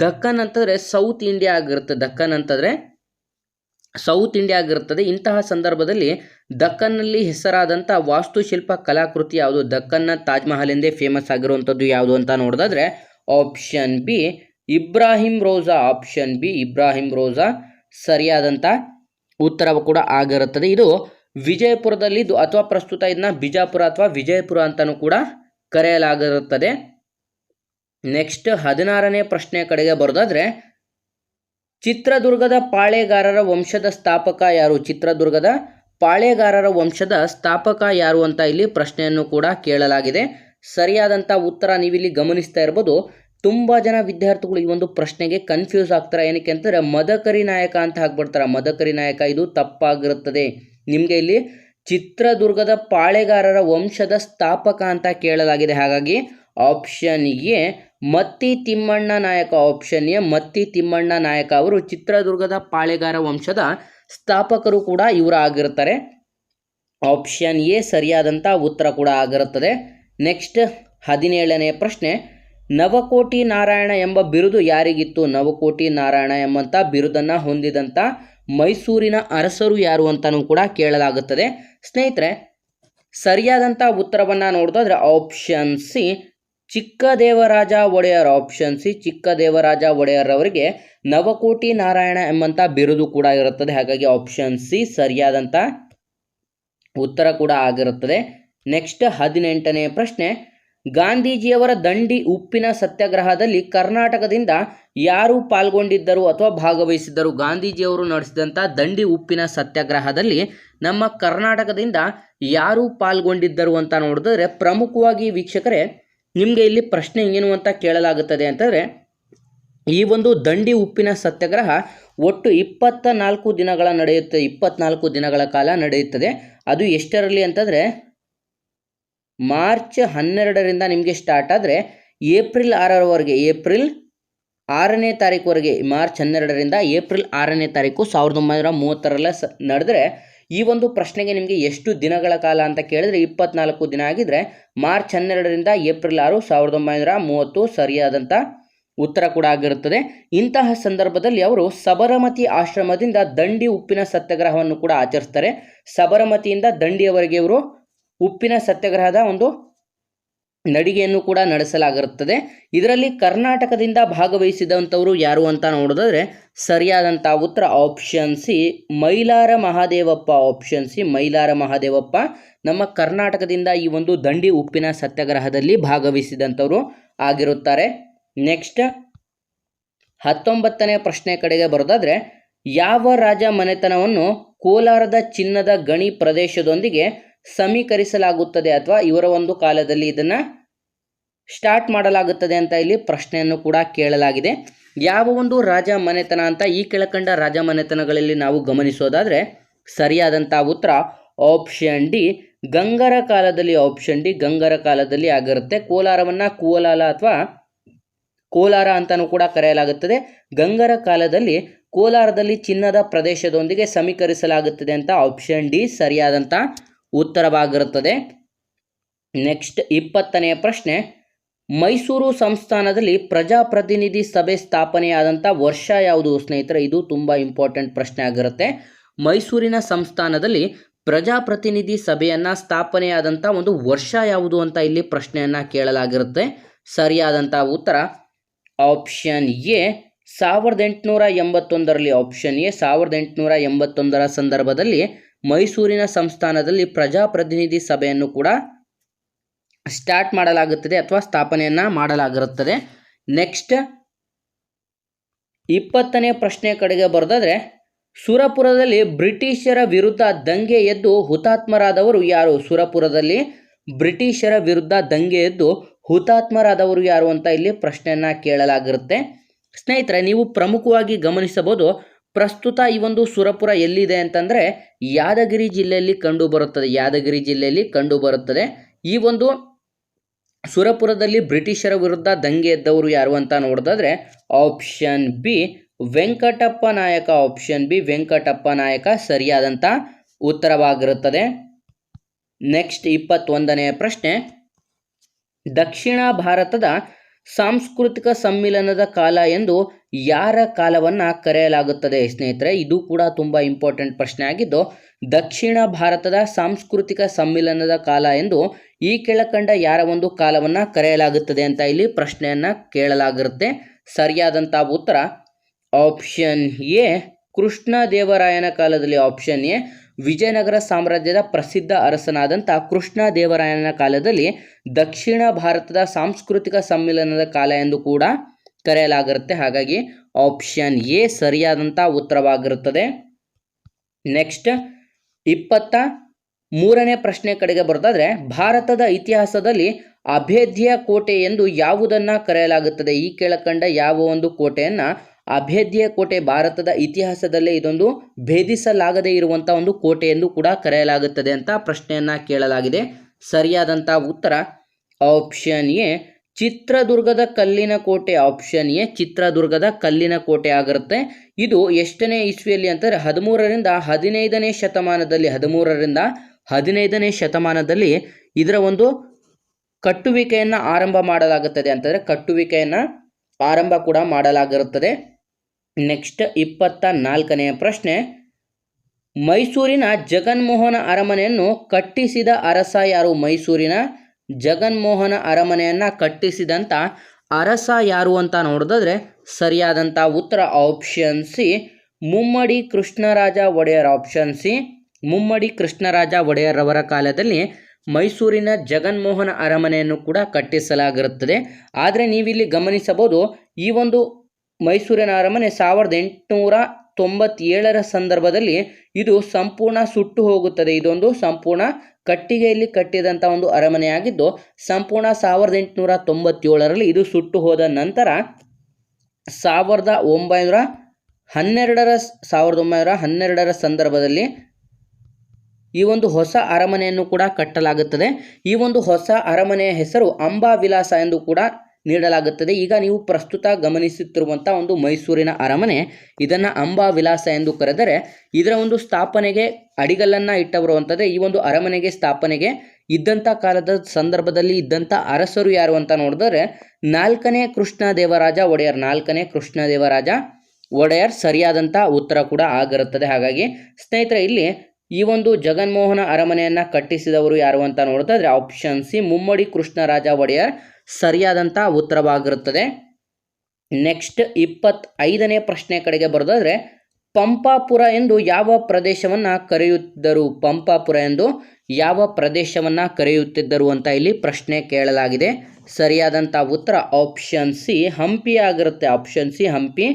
ದಕ್ಕನ್ ಅಂತಂದರೆ ಸೌತ್ ಇಂಡಿಯಾ ಆಗಿರುತ್ತೆ. ದಕ್ಕನ್ ಅಂತಂದರೆ ಸೌತ್ ಇಂಡಿಯಾ ಆಗಿರುತ್ತದೆ ಇಂತಹ ಸಂದರ್ಭದಲ್ಲಿ ದಕ್ಕನ್ನಲ್ಲಿ ಹೆಸರಾದಂಥ ವಾಸ್ತುಶಿಲ್ಪ ಕಲಾಕೃತಿ ಯಾವುದು? ದಕ್ಕನ್ನ ತಾಜ್ ಮಹಲ್ ಎಂದೇ ಫೇಮಸ್ ಆಗಿರುವಂಥದ್ದು ಯಾವುದು ಅಂತ ನೋಡೋದಾದ್ರೆ option B Ibrahim Roza. Option B Ibrahim Roza. ಸರಿಯಾದಂಥ ಉತ್ತರ ಕೂಡ ಆಗಿರುತ್ತದೆ. ಇದು ವಿಜಯಪುರದಲ್ಲಿ ಅಥವಾ ಪ್ರಸ್ತುತ ಇದನ್ನ ಬಿಜಾಪುರ ಅಥವಾ ವಿಜಯಪುರ ಅಂತಲೂ ಕೂಡ ಕರೆಯಲಾಗಿರುತ್ತದೆ. ನೆಕ್ಸ್ಟ್ ಹದಿನಾರನೇ ಪ್ರಶ್ನೆ ಕಡೆಗೆ ಬರೋದಾದ್ರೆ ಚಿತ್ರದುರ್ಗದ ಪಾಳೆಗಾರರ ವಂಶದ ಸ್ಥಾಪಕ ಯಾರು? ಚಿತ್ರದುರ್ಗದ ಪಾಳೆಗಾರರ ವಂಶದ ಸ್ಥಾಪಕ ಯಾರು ಅಂತ ಇಲ್ಲಿ ಪ್ರಶ್ನೆಯನ್ನು ಕೂಡ ಕೇಳಲಾಗಿದೆ. ಸರಿಯಾದಂಥ ಉತ್ತರ ನೀವಿಲ್ಲಿ ಗಮನಿಸ್ತಾ ಇರ್ಬೋದು. ತುಂಬ ಜನ ವಿದ್ಯಾರ್ಥಿಗಳು ಈ ಒಂದು ಪ್ರಶ್ನೆಗೆ ಕನ್ಫ್ಯೂಸ್ ಆಗ್ತಾರೆ. ಏನಕ್ಕೆ ಅಂತಂದರೆ ಮದಕರಿ ನಾಯಕ ಅಂತ ಹಾಕ್ಬಿಡ್ತಾರೆ ಮದಕರಿ ನಾಯಕ ಇದು ತಪ್ಪಾಗಿರುತ್ತದೆ. ನಿಮಗೆ ಇಲ್ಲಿ ಚಿತ್ರದುರ್ಗದ ಪಾಳೆಗಾರರ ವಂಶದ ಸ್ಥಾಪಕ ಅಂತ ಕೇಳಲಾಗಿದೆ. ಹಾಗಾಗಿ ಆಪ್ಷನ್ ಎ ಮತ್ತಿ ತಿಮ್ಮಣ್ಣ ನಾಯಕ ಆಪ್ಷನ್ ಎ ಮತ್ತಿ ತಿಮ್ಮಣ್ಣ ನಾಯಕ ಅವರು ಚಿತ್ರದುರ್ಗದ ಪಾಳೆಗಾರ ವಂಶದ ಸ್ಥಾಪಕರು ಕೂಡ ಇವರು ಆಗಿರುತ್ತಾರೆ. ಆಪ್ಷನ್ ಎ ಸರಿಯಾದಂಥ ಉತ್ತರ ಕೂಡ ಆಗಿರುತ್ತದೆ. ನೆಕ್ಸ್ಟ್ ಹದಿನೇಳನೇ ಪ್ರಶ್ನೆ, ನವಕೋಟಿ ನಾರಾಯಣ ಎಂಬ ಬಿರುದು ಯಾರಿಗಿತ್ತು? ನವಕೋಟಿ ನಾರಾಯಣ ಎಂಬಂಥ ಬಿರುದನ್ನು ಹೊಂದಿದಂಥ ಮೈಸೂರಿನ ಅರಸರು ಯಾರು ಅಂತಲೂ ಕೂಡ ಕೇಳಲಾಗುತ್ತದೆ. ಸ್ನೇಹಿತರೆ ಸರಿಯಾದಂಥ ಉತ್ತರವನ್ನು ನೋಡೋದಾದ್ರೆ option C Chikkadevaraja Wodeyar option C, Chikkadevaraja Wodeyar ಅವರಿಗೆ ನವಕೋಟಿ ನಾರಾಯಣ ಎಂಬಂಥ ಬಿರುದು ಕೂಡ ಇರುತ್ತದೆ. ಹಾಗಾಗಿ ಆಪ್ಷನ್ ಸಿ ಸರಿಯಾದಂಥ ಉತ್ತರ ಕೂಡ ಆಗಿರುತ್ತದೆ. ನೆಕ್ಸ್ಟ್ ಹದಿನೆಂಟನೇ ಪ್ರಶ್ನೆ. ಗಾಂಧೀಜಿಯವರ ದಂಡಿ ಉಪ್ಪಿನ ಸತ್ಯಾಗ್ರಹದಲ್ಲಿ ಕರ್ನಾಟಕದಿಂದ ಯಾರು ಪಾಲ್ಗೊಂಡಿದ್ದರು ಅಥವಾ ಭಾಗವಹಿಸಿದ್ದರು? ಗಾಂಧೀಜಿಯವರು ನಡೆಸಿದಂಥ ದಂಡಿ ಉಪ್ಪಿನ ಸತ್ಯಾಗ್ರಹದಲ್ಲಿ ನಮ್ಮ ಕರ್ನಾಟಕದಿಂದ ಯಾರು ಪಾಲ್ಗೊಂಡಿದ್ದರು ಅಂತ ನೋಡಿದ್ರೆ ಪ್ರಮುಖವಾಗಿ ವೀಕ್ಷಕರೇ ನಿಮಗೆ ಇಲ್ಲಿ ಪ್ರಶ್ನೆ ಏನು ಅಂತ ಕೇಳಲಾಗುತ್ತದೆ ಅಂತಂದರೆ, ಈ ಒಂದು ದಂಡಿ ಉಪ್ಪಿನ ಸತ್ಯಾಗ್ರಹ ಒಟ್ಟು ಇಪ್ಪತ್ತ ನಾಲ್ಕು ದಿನಗಳ ನಡೆಯುತ್ತೆ, ಇಪ್ಪತ್ನಾಲ್ಕು ದಿನಗಳ ಕಾಲ ನಡೆಯುತ್ತದೆ. ಅದು ಎಷ್ಟರಲ್ಲಿ ಅಂತಂದರೆ, ಮಾರ್ಚ್ ಹನ್ನೆರಡರಿಂದ ನಿಮಗೆ ಸ್ಟಾರ್ಟ್ ಆದರೆ, ಏಪ್ರಿಲ್ ಆರರವರೆಗೆ, ಏಪ್ರಿಲ್ ಆರನೇ ತಾರೀಕುವರೆಗೆ ಮಾರ್ಚ್ ಹನ್ನೆರಡರಿಂದ ಏಪ್ರಿಲ್ ಆರನೇ ತಾರೀಕು ಸಾವಿರದ ಒಂಬೈನೂರ ಮೂವತ್ತರಲ್ಲೇ ಸ ನಡೆದರೆ ಈ ಒಂದು ಪ್ರಶ್ನೆಗೆ ನಿಮಗೆ ಎಷ್ಟು ದಿನಗಳ ಕಾಲ ಅಂತ ಕೇಳಿದ್ರೆ ಇಪ್ಪತ್ನಾಲ್ಕು ದಿನ ಆಗಿದ್ರೆ ಮಾರ್ಚ್ ಹನ್ನೆರಡರಿಂದ ಏಪ್ರಿಲ್ ಆರು ಸಾವಿರದ ಒಂಬೈನೂರ ಮೂವತ್ತು ಸರಿಯಾದಂಥ ಉತ್ತರ ಕೂಡ ಆಗಿರುತ್ತದೆ. ಇಂತಹ ಸಂದರ್ಭದಲ್ಲಿ ಅವರು ಸಬರಮತಿ ಆಶ್ರಮದಿಂದ ದಂಡಿ ಉಪ್ಪಿನ ಸತ್ಯಾಗ್ರಹವನ್ನು ಕೂಡ ಆಚರಿಸ್ತಾರೆ. ಸಬರಮತಿಯಿಂದ ದಂಡಿಯವರೆಗೆ ಇವರು ಉಪ್ಪಿನ ಸತ್ಯಾಗ್ರಹದ ಒಂದು ನಡಿಗೆಯನ್ನು ಕೂಡ ನಡೆಸಲಾಗಿರುತ್ತದೆ. ಇದರಲ್ಲಿ ಕರ್ನಾಟಕದಿಂದ ಭಾಗವಹಿಸಿದಂಥವರು ಯಾರು ಅಂತ ನೋಡೋದಾದ್ರೆ, ಸರಿಯಾದಂಥ ಉತ್ತರ option C Mylara Mahadevappa option C Mylara Mahadevappa. ನಮ್ಮ ಕರ್ನಾಟಕದಿಂದ ಈ ಒಂದು ದಂಡಿ ಉಪ್ಪಿನ ಸತ್ಯಾಗ್ರಹದಲ್ಲಿ ಭಾಗವಹಿಸಿದಂಥವರು ಆಗಿರುತ್ತಾರೆ. ನೆಕ್ಸ್ಟ್, ಹತ್ತೊಂಬತ್ತನೇ ಪ್ರಶ್ನೆ ಕಡೆಗೆ ಬರೋದಾದ್ರೆ, ಯಾವ ರಾಜ ಮನೆತನವನ್ನು ಕೋಲಾರದ ಚಿನ್ನದ ಗಣಿ ಪ್ರದೇಶದೊಂದಿಗೆ ಸಮೀಕರಿಸಲಾಗುತ್ತದೆ ಅಥವಾ ಇವರ ಒಂದು ಕಾಲದಲ್ಲಿ ಇದನ್ನು ಸ್ಟಾರ್ಟ್ ಮಾಡಲಾಗುತ್ತದೆ ಅಂತ ಇಲ್ಲಿ ಪ್ರಶ್ನೆಯನ್ನು ಕೂಡ ಕೇಳಲಾಗಿದೆ. ಯಾವ ಒಂದು ರಾಜ ಮನೆತನ ಅಂತ ಈ ಕೆಳಕಂಡ ರಾಜ ಮನೆತನಗಳಲ್ಲಿ ನಾವು ಗಮನಿಸೋದಾದರೆ ಸರಿಯಾದಂಥ ಉತ್ತರ ಆಪ್ಷನ್ ಡಿ ಗಂಗರ ಕಾಲದಲ್ಲಿ ಆಪ್ಷನ್ ಡಿ ಗಂಗರ ಕಾಲದಲ್ಲಿ ಆಗಿರುತ್ತೆ. ಕೋಲಾರವನ್ನು ಕೋಲಾಲ ಅಥವಾ ಕೋಲಾರ ಅಂತಲೂ ಕೂಡ ಕರೆಯಲಾಗುತ್ತದೆ. ಗಂಗರ ಕಾಲದಲ್ಲಿ ಕೋಲಾರದಲ್ಲಿ ಚಿನ್ನದ ಪ್ರದೇಶದೊಂದಿಗೆ ಸಮೀಕರಿಸಲಾಗುತ್ತದೆ ಅಂತ ಆಪ್ಷನ್ ಡಿ ಸರಿಯಾದಂಥ ಉತ್ತರವಾಗಿರುತ್ತದೆ. ನೆಕ್ಸ್ಟ್ ಇಪ್ಪತ್ತನೆಯ ಪ್ರಶ್ನೆ ಮೈಸೂರು ಸಂಸ್ಥಾನದಲ್ಲಿ ಪ್ರಜಾಪ್ರತಿನಿಧಿ ಸಭೆ ಸ್ಥಾಪನೆಯಾದಂಥ ವರ್ಷ ಯಾವುದು ಸ್ನೇಹಿತರೆ? ಇದು ತುಂಬ ಇಂಪಾರ್ಟೆಂಟ್ ಪ್ರಶ್ನೆ ಆಗಿರುತ್ತೆ. ಮೈಸೂರಿನ ಸಂಸ್ಥಾನದಲ್ಲಿ ಪ್ರಜಾಪ್ರತಿನಿಧಿ ಸಭೆಯನ್ನು ಸ್ಥಾಪನೆಯಾದಂಥ ಒಂದು ವರ್ಷ ಯಾವುದು ಅಂತ ಇಲ್ಲಿ ಪ್ರಶ್ನೆಯನ್ನು ಕೇಳಲಾಗಿರುತ್ತೆ. ಸರಿಯಾದಂಥ ಉತ್ತರ ಆಪ್ಷನ್ ಎ. ಸಾವಿರದ ಎಂಟುನೂರ ಎಂಬತ್ತೊಂದರಲ್ಲಿ ಆಪ್ಷನ್ ಎ. ಸಾವಿರದ ಎಂಟುನೂರ ಎಂಬತ್ತೊಂದರ ಸಂದರ್ಭದಲ್ಲಿ ಮೈಸೂರಿನ ಸಂಸ್ಥಾನದಲ್ಲಿ ಪ್ರಜಾಪ್ರತಿನಿಧಿ ಸಭೆಯನ್ನು ಕೂಡ ಸ್ಟಾರ್ಟ್ ಮಾಡಲಾಗುತ್ತದೆ ಅಥವಾ ಸ್ಥಾಪನೆಯನ್ನು ಮಾಡಲಾಗಿರುತ್ತದೆ. ನೆಕ್ಸ್ಟ್ ಇಪ್ಪತ್ತನೇ ಪ್ರಶ್ನೆ ಕಡೆಗೆ ಬರೆದಾದ್ರೆ, ಸುರಪುರದಲ್ಲಿ ಬ್ರಿಟಿಷರ ವಿರುದ್ಧ ದಂಗೆ ಎದ್ದು ಹುತಾತ್ಮರಾದವರು ಯಾರು? ಸುರಪುರದಲ್ಲಿ ಬ್ರಿಟಿಷರ ವಿರುದ್ಧ ದಂಗೆ ಎದ್ದು ಹುತಾತ್ಮರಾದವರು ಯಾರು ಅಂತ ಇಲ್ಲಿ ಪ್ರಶ್ನೆಯನ್ನು ಕೇಳಲಾಗಿರುತ್ತೆ. ಸ್ನೇಹಿತರೆ, ನೀವು ಪ್ರಮುಖವಾಗಿ ಗಮನಿಸಬಹುದು, ಪ್ರಸ್ತುತ ಈ ಒಂದು ಸುರಪುರ ಎಲ್ಲಿದೆ ಅಂತಂದರೆ ಯಾದಗಿರಿ ಜಿಲ್ಲೆಯಲ್ಲಿ ಕಂಡು ಬರುತ್ತದೆ ಯಾದಗಿರಿ ಜಿಲ್ಲೆಯಲ್ಲಿ ಕಂಡು ಬರುತ್ತದೆ ಈ ಒಂದು ಸುರಪುರದಲ್ಲಿ ಬ್ರಿಟಿಷರ ವಿರುದ್ಧ ದಂಗೆ ಎದ್ದವರು ಯಾರು ಅಂತ ನೋಡಿದ್ರೆ ಆಪ್ಷನ್ ಬಿ ವೆಂಕಟಪ್ಪ ನಾಯಕ. ಆಪ್ಷನ್ ಬಿ ವೆಂಕಟಪ್ಪ ನಾಯಕ ಸರಿಯಾದಂಥ ಉತ್ತರವಾಗಿರುತ್ತದೆ. ನೆಕ್ಸ್ಟ್ ಇಪ್ಪತ್ತೊಂದನೆಯ ಪ್ರಶ್ನೆ, ದಕ್ಷಿಣ ಭಾರತದ ಸಾಂಸ್ಕೃತಿಕ ಸಮ್ಮಿಲನದ ಕಾಲ ಎಂದು ಯಾರ ಕಾಲವನ್ನು ಕರೆಯಲಾಗುತ್ತದೆ ಸ್ನೇಹಿತರೆ? ಇದು ಕೂಡ ತುಂಬ ಇಂಪಾರ್ಟೆಂಟ್ ಪ್ರಶ್ನೆ ಆಗಿದ್ದು, ದಕ್ಷಿಣ ಭಾರತದ ಸಾಂಸ್ಕೃತಿಕ ಸಮ್ಮಿಲನದ ಕಾಲ ಎಂದು ಈ ಕೆಳಕಂಡ ಯಾರ ಒಂದು ಕಾಲವನ್ನು ಕರೆಯಲಾಗುತ್ತದೆ ಅಂತ ಇಲ್ಲಿ ಪ್ರಶ್ನೆಯನ್ನು ಕೇಳಲಾಗಿರುತ್ತೆ. ಸರಿಯಾದಂಥ ಉತ್ತರ ಆಪ್ಷನ್ ಎ ಕೃಷ್ಣ ದೇವರಾಯನ ಕಾಲದಲ್ಲಿ ಆಪ್ಷನ್ ಎ. ವಿಜಯನಗರ ಸಾಮ್ರಾಜ್ಯದ ಪ್ರಸಿದ್ಧ ಅರಸನಾದಂಥ ಕೃಷ್ಣ ದೇವರಾಯನ ಕಾಲದಲ್ಲಿ ದಕ್ಷಿಣ ಭಾರತದ ಸಾಂಸ್ಕೃತಿಕ ಸಮ್ಮಿಲನದ ಕಾಲ ಎಂದು ಕೂಡ ಕರೆಯಲಾಗಿರುತ್ತೆ. ಹಾಗಾಗಿ ಆಪ್ಷನ್ ಎ ಸರಿಯಾದಂಥ ಉತ್ತರವಾಗಿರುತ್ತದೆ. ನೆಕ್ಸ್ಟ್, ಇಪ್ಪತ್ತ ಮೂರನೇ ಪ್ರಶ್ನೆ ಕಡೆಗೆ ಬರೋದಾದ್ರೆ, ಭಾರತದ ಇತಿಹಾಸದಲ್ಲಿ ಅಭೇದ್ಯ ಕೋಟೆ ಎಂದು ಯಾವುದನ್ನ ಕರೆಯಲಾಗುತ್ತದೆ? ಈ ಕೆಳಕಂಡ ಯಾವ ಒಂದು ಕೋಟೆಯನ್ನ ಅಭೇದ್ಯ ಕೋಟೆ ಭಾರತದ ಇತಿಹಾಸದಲ್ಲೇ ಇದೊಂದು ಭೇದಿಸಲಾಗದೇ ಇರುವಂಥ ಒಂದು ಕೋಟೆ ಎಂದು ಕೂಡ ಕರೆಯಲಾಗುತ್ತದೆ ಅಂತ ಪ್ರಶ್ನೆಯನ್ನ ಕೇಳಲಾಗಿದೆ. ಸರಿಯಾದಂಥ ಉತ್ತರ ಆಪ್ಷನ್ ಎ, ಚಿತ್ರದುರ್ಗದ ಕಲ್ಲಿನ ಕೋಟೆ ಆಪ್ಷನ್ ಎ, ಚಿತ್ರದುರ್ಗದ ಕಲ್ಲಿನ ಕೋಟೆ ಆಗಿರುತ್ತೆ. ಇದು ಎಷ್ಟನೇ ಇಸ್ವಿಯಲ್ಲಿ ಅಂತಾರೆ ಹದಿಮೂರರಿಂದ ಹದಿನೈದನೇ ಶತಮಾನದಲ್ಲಿ, ಹದಿಮೂರರಿಂದ ಹದಿನೈದನೇ ಶತಮಾನದಲ್ಲಿ ಇದರ ಒಂದು ಕಟ್ಟುವಿಕೆಯನ್ನು ಆರಂಭ ಮಾಡಲಾಗುತ್ತದೆ. ಅಂತಂದರೆ ಕಟ್ಟುವಿಕೆಯನ್ನು ಆರಂಭ ಕೂಡ ಮಾಡಲಾಗಿರುತ್ತದೆ. ನೆಕ್ಸ್ಟ್ ಇಪ್ಪತ್ತ ನಾಲ್ಕನೆಯ ಪ್ರಶ್ನೆ. ಮೈಸೂರಿನ ಜಗನ್ಮೋಹನ ಅರಮನೆಯನ್ನು ಕಟ್ಟಿಸಿದ ಅರಸ ಯಾರು? ಮೈಸೂರಿನ ಜಗನ್ಮೋಹನ ಅರಮನೆಯನ್ನು ಕಟ್ಟಿಸಿದಂಥ ಅರಸ ಯಾರು ಅಂತ ನೋಡಿದ್ರೆ ಸರಿಯಾದಂಥ ಉತ್ತರ option C Mummadi Krishnaraja Wodeyar option C Mummadi Krishnaraja Wodeyar ಅವರ ಕಾಲದಲ್ಲಿ ಮೈಸೂರಿನ ಜಗನ್ಮೋಹನ ಅರಮನೆಯನ್ನು ಕೂಡ ಕಟ್ಟಿಸಲಾಗಿರುತ್ತದೆ. ಆದರೆ ನೀವಿಲ್ಲಿ ಗಮನಿಸಬಹುದು, ಈ ಒಂದು ಮೈಸೂರಿನ ಅರಮನೆ ಸಾವಿರದ ಎಂಟುನೂರ ತೊಂಬತ್ತೇಳರ ಸಂದರ್ಭದಲ್ಲಿ ಇದು ಸಂಪೂರ್ಣ ಸುಟ್ಟು ಹೋಗುತ್ತದೆ. ಇದೊಂದು ಸಂಪೂರ್ಣ ಕಟ್ಟಿಗೆಯಲ್ಲಿ ಕಟ್ಟಿದಂಥ ಒಂದು ಅರಮನೆಯಾಗಿದ್ದು, ಸಂಪೂರ್ಣ ಸಾವಿರದ ಎಂಟುನೂರ ತೊಂಬತ್ತೇಳರಲ್ಲಿ ಇದು ಸುಟ್ಟು ಹೋದ ನಂತರ ಸಾವಿರದ ಒಂಬೈನೂರ ಹನ್ನೆರಡರ ಸಾವಿರದ ಒಂಬೈನೂರ ಹನ್ನೆರಡರ ಸಂದರ್ಭದಲ್ಲಿ ಈ ಒಂದು ಹೊಸ ಅರಮನೆಯನ್ನು ಕೂಡ ಕಟ್ಟಲಾಗುತ್ತದೆ. ಈ ಒಂದು ಹೊಸ ಅರಮನೆಯ ಹೆಸರು ಅಂಬಾ ವಿಲಾಸ ಎಂದು ಕೂಡ ನೀಡಲಾಗುತ್ತದೆ. ಈಗ ನೀವು ಪ್ರಸ್ತುತ ಗಮನಿಸುತ್ತಿರುವಂಥ ಒಂದು ಮೈಸೂರಿನ ಅರಮನೆ, ಇದನ್ನು ಅಂಬಾ ವಿಲಾಸ ಎಂದು ಕರೆದರೆ, ಇದರ ಒಂದು ಸ್ಥಾಪನೆಗೆ ಅಡಿಗಲ್ಲನ್ನು ಇಟ್ಟವರು ಅಂತಂದರೆ, ಈ ಒಂದು ಅರಮನೆಗೆ ಸ್ಥಾಪನೆಗೆ ಇದ್ದಂಥ ಕಾಲದ ಸಂದರ್ಭದಲ್ಲಿ ಇದ್ದಂಥ ಅರಸರು ಯಾರು ಅಂತ ನೋಡಿದರೆ, ನಾಲ್ಕನೇ ಕೃಷ್ಣ ದೇವರಾಜ ಒಡೆಯರ್. ನಾಲ್ಕನೇ ಕೃಷ್ಣ ದೇವರಾಜ ಒಡೆಯರ್ ಸರಿಯಾದಂಥ ಉತ್ತರ ಕೂಡ ಆಗಿರುತ್ತದೆ. ಹಾಗಾಗಿ ಸ್ನೇಹಿತರೆ, ಇಲ್ಲಿ ಈ ಒಂದು ಜಗನ್ಮೋಹನ ಅರಮನೆಯನ್ನು ಕಟ್ಟಿಸಿದವರು ಯಾರು ಅಂತ ನೋಡಿದ್ರೆ ಆಪ್ಷನ್ ಸಿ ಮುಮ್ಮಡಿ ಕೃಷ್ಣರಾಜ ಒಡೆಯರ್. ಸರಿಯಾದಂಥ ಉತ್ತರವಾಗಿರುತ್ತದೆ. ನೆಕ್ಸ್ಟ್ ಇಪ್ಪತ್ತೈದನೇ ಪ್ರಶ್ನೆ ಕಡೆಗೆ ಬರೋದಾದರೆ, ಪಂಪಾಪುರ ಎಂದು ಯಾವ ಪ್ರದೇಶವನ್ನು ಕರೆಯುತ್ತಿದ್ದರು? ಪಂಪಾಪುರ ಎಂದು ಯಾವ ಪ್ರದೇಶವನ್ನು ಕರೆಯುತ್ತಿದ್ದರು ಅಂತ ಇಲ್ಲಿ ಪ್ರಶ್ನೆ ಕೇಳಲಾಗಿದೆ. ಸರಿಯಾದಂಥ ಉತ್ತರ ಆಪ್ಷನ್ ಸಿ ಹಂಪಿ ಆಗಿರುತ್ತೆ ಆಪ್ಷನ್ ಸಿ ಹಂಪಿ.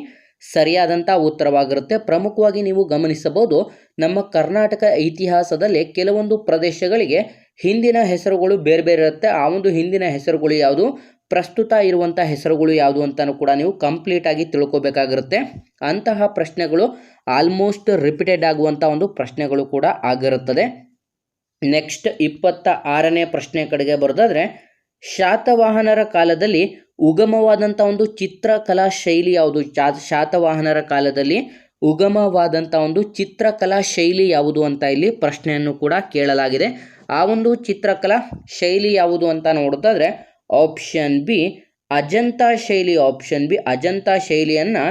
ಸರಿಯಾದಂಥ ಉತ್ತರವಾಗಿರುತ್ತೆ. ಪ್ರಮುಖವಾಗಿ ನೀವು ಗಮನಿಸಬಹುದು, ನಮ್ಮ ಕರ್ನಾಟಕ ಇತಿಹಾಸದಲ್ಲಿ ಕೆಲವೊಂದು ಪ್ರದೇಶಗಳಿಗೆ ಹಿಂದಿನ ಹೆಸರುಗಳು ಬೇರೆ ಬೇರೆ ಇರುತ್ತೆ. ಆ ಒಂದು ಹಿಂದಿನ ಹೆಸರುಗಳು ಯಾವುದು? ಪ್ರಸ್ತುತ ಇರುವಂಥ ಹೆಸರುಗಳು ಯಾವುದು ಅಂತಲೂ ಕೂಡ ನೀವು ಕಂಪ್ಲೀಟಾಗಿ ತಿಳ್ಕೊಬೇಕಾಗಿರುತ್ತೆ. ಅಂತಹ ಪ್ರಶ್ನೆಗಳು ಆಲ್ಮೋಸ್ಟ್ ರಿಪೀಟೆಡ್ ಆಗುವಂಥ ಒಂದು ಪ್ರಶ್ನೆಗಳು ಕೂಡ ಆಗಿರುತ್ತದೆ. ನೆಕ್ಸ್ಟ್ ಇಪ್ಪತ್ತ ಆರನೇ ಪ್ರಶ್ನೆ ಕಡೆಗೆ ಬರೋದಾದರೆ, ಶಾತವಾಹನರ ಕಾಲದಲ್ಲಿ ಉಗಮವಾದಂಥ ಒಂದು ಚಿತ್ರಕಲಾ ಶೈಲಿ ಯಾವುದು? ಶಾತವಾಹನರ ಕಾಲದಲ್ಲಿ ಉಗಮವಾದಂಥ ಒಂದು ಚಿತ್ರಕಲಾ ಶೈಲಿ ಯಾವುದು ಅಂತ ಇಲ್ಲಿ ಪ್ರಶ್ನೆಯನ್ನು ಕೂಡ ಕೇಳಲಾಗಿದೆ. ಆ ಒಂದು ಚಿತ್ರಕಲಾ ಶೈಲಿ ಯಾವುದು ಅಂತ ನೋಡೋದಾದ್ರೆ ಆಪ್ಷನ್ ಬಿ ಅಜಂತ ಶೈಲಿ. ಆಪ್ಷನ್ ಬಿ ಅಜಂತ ಶೈಲಿಯನ್ನು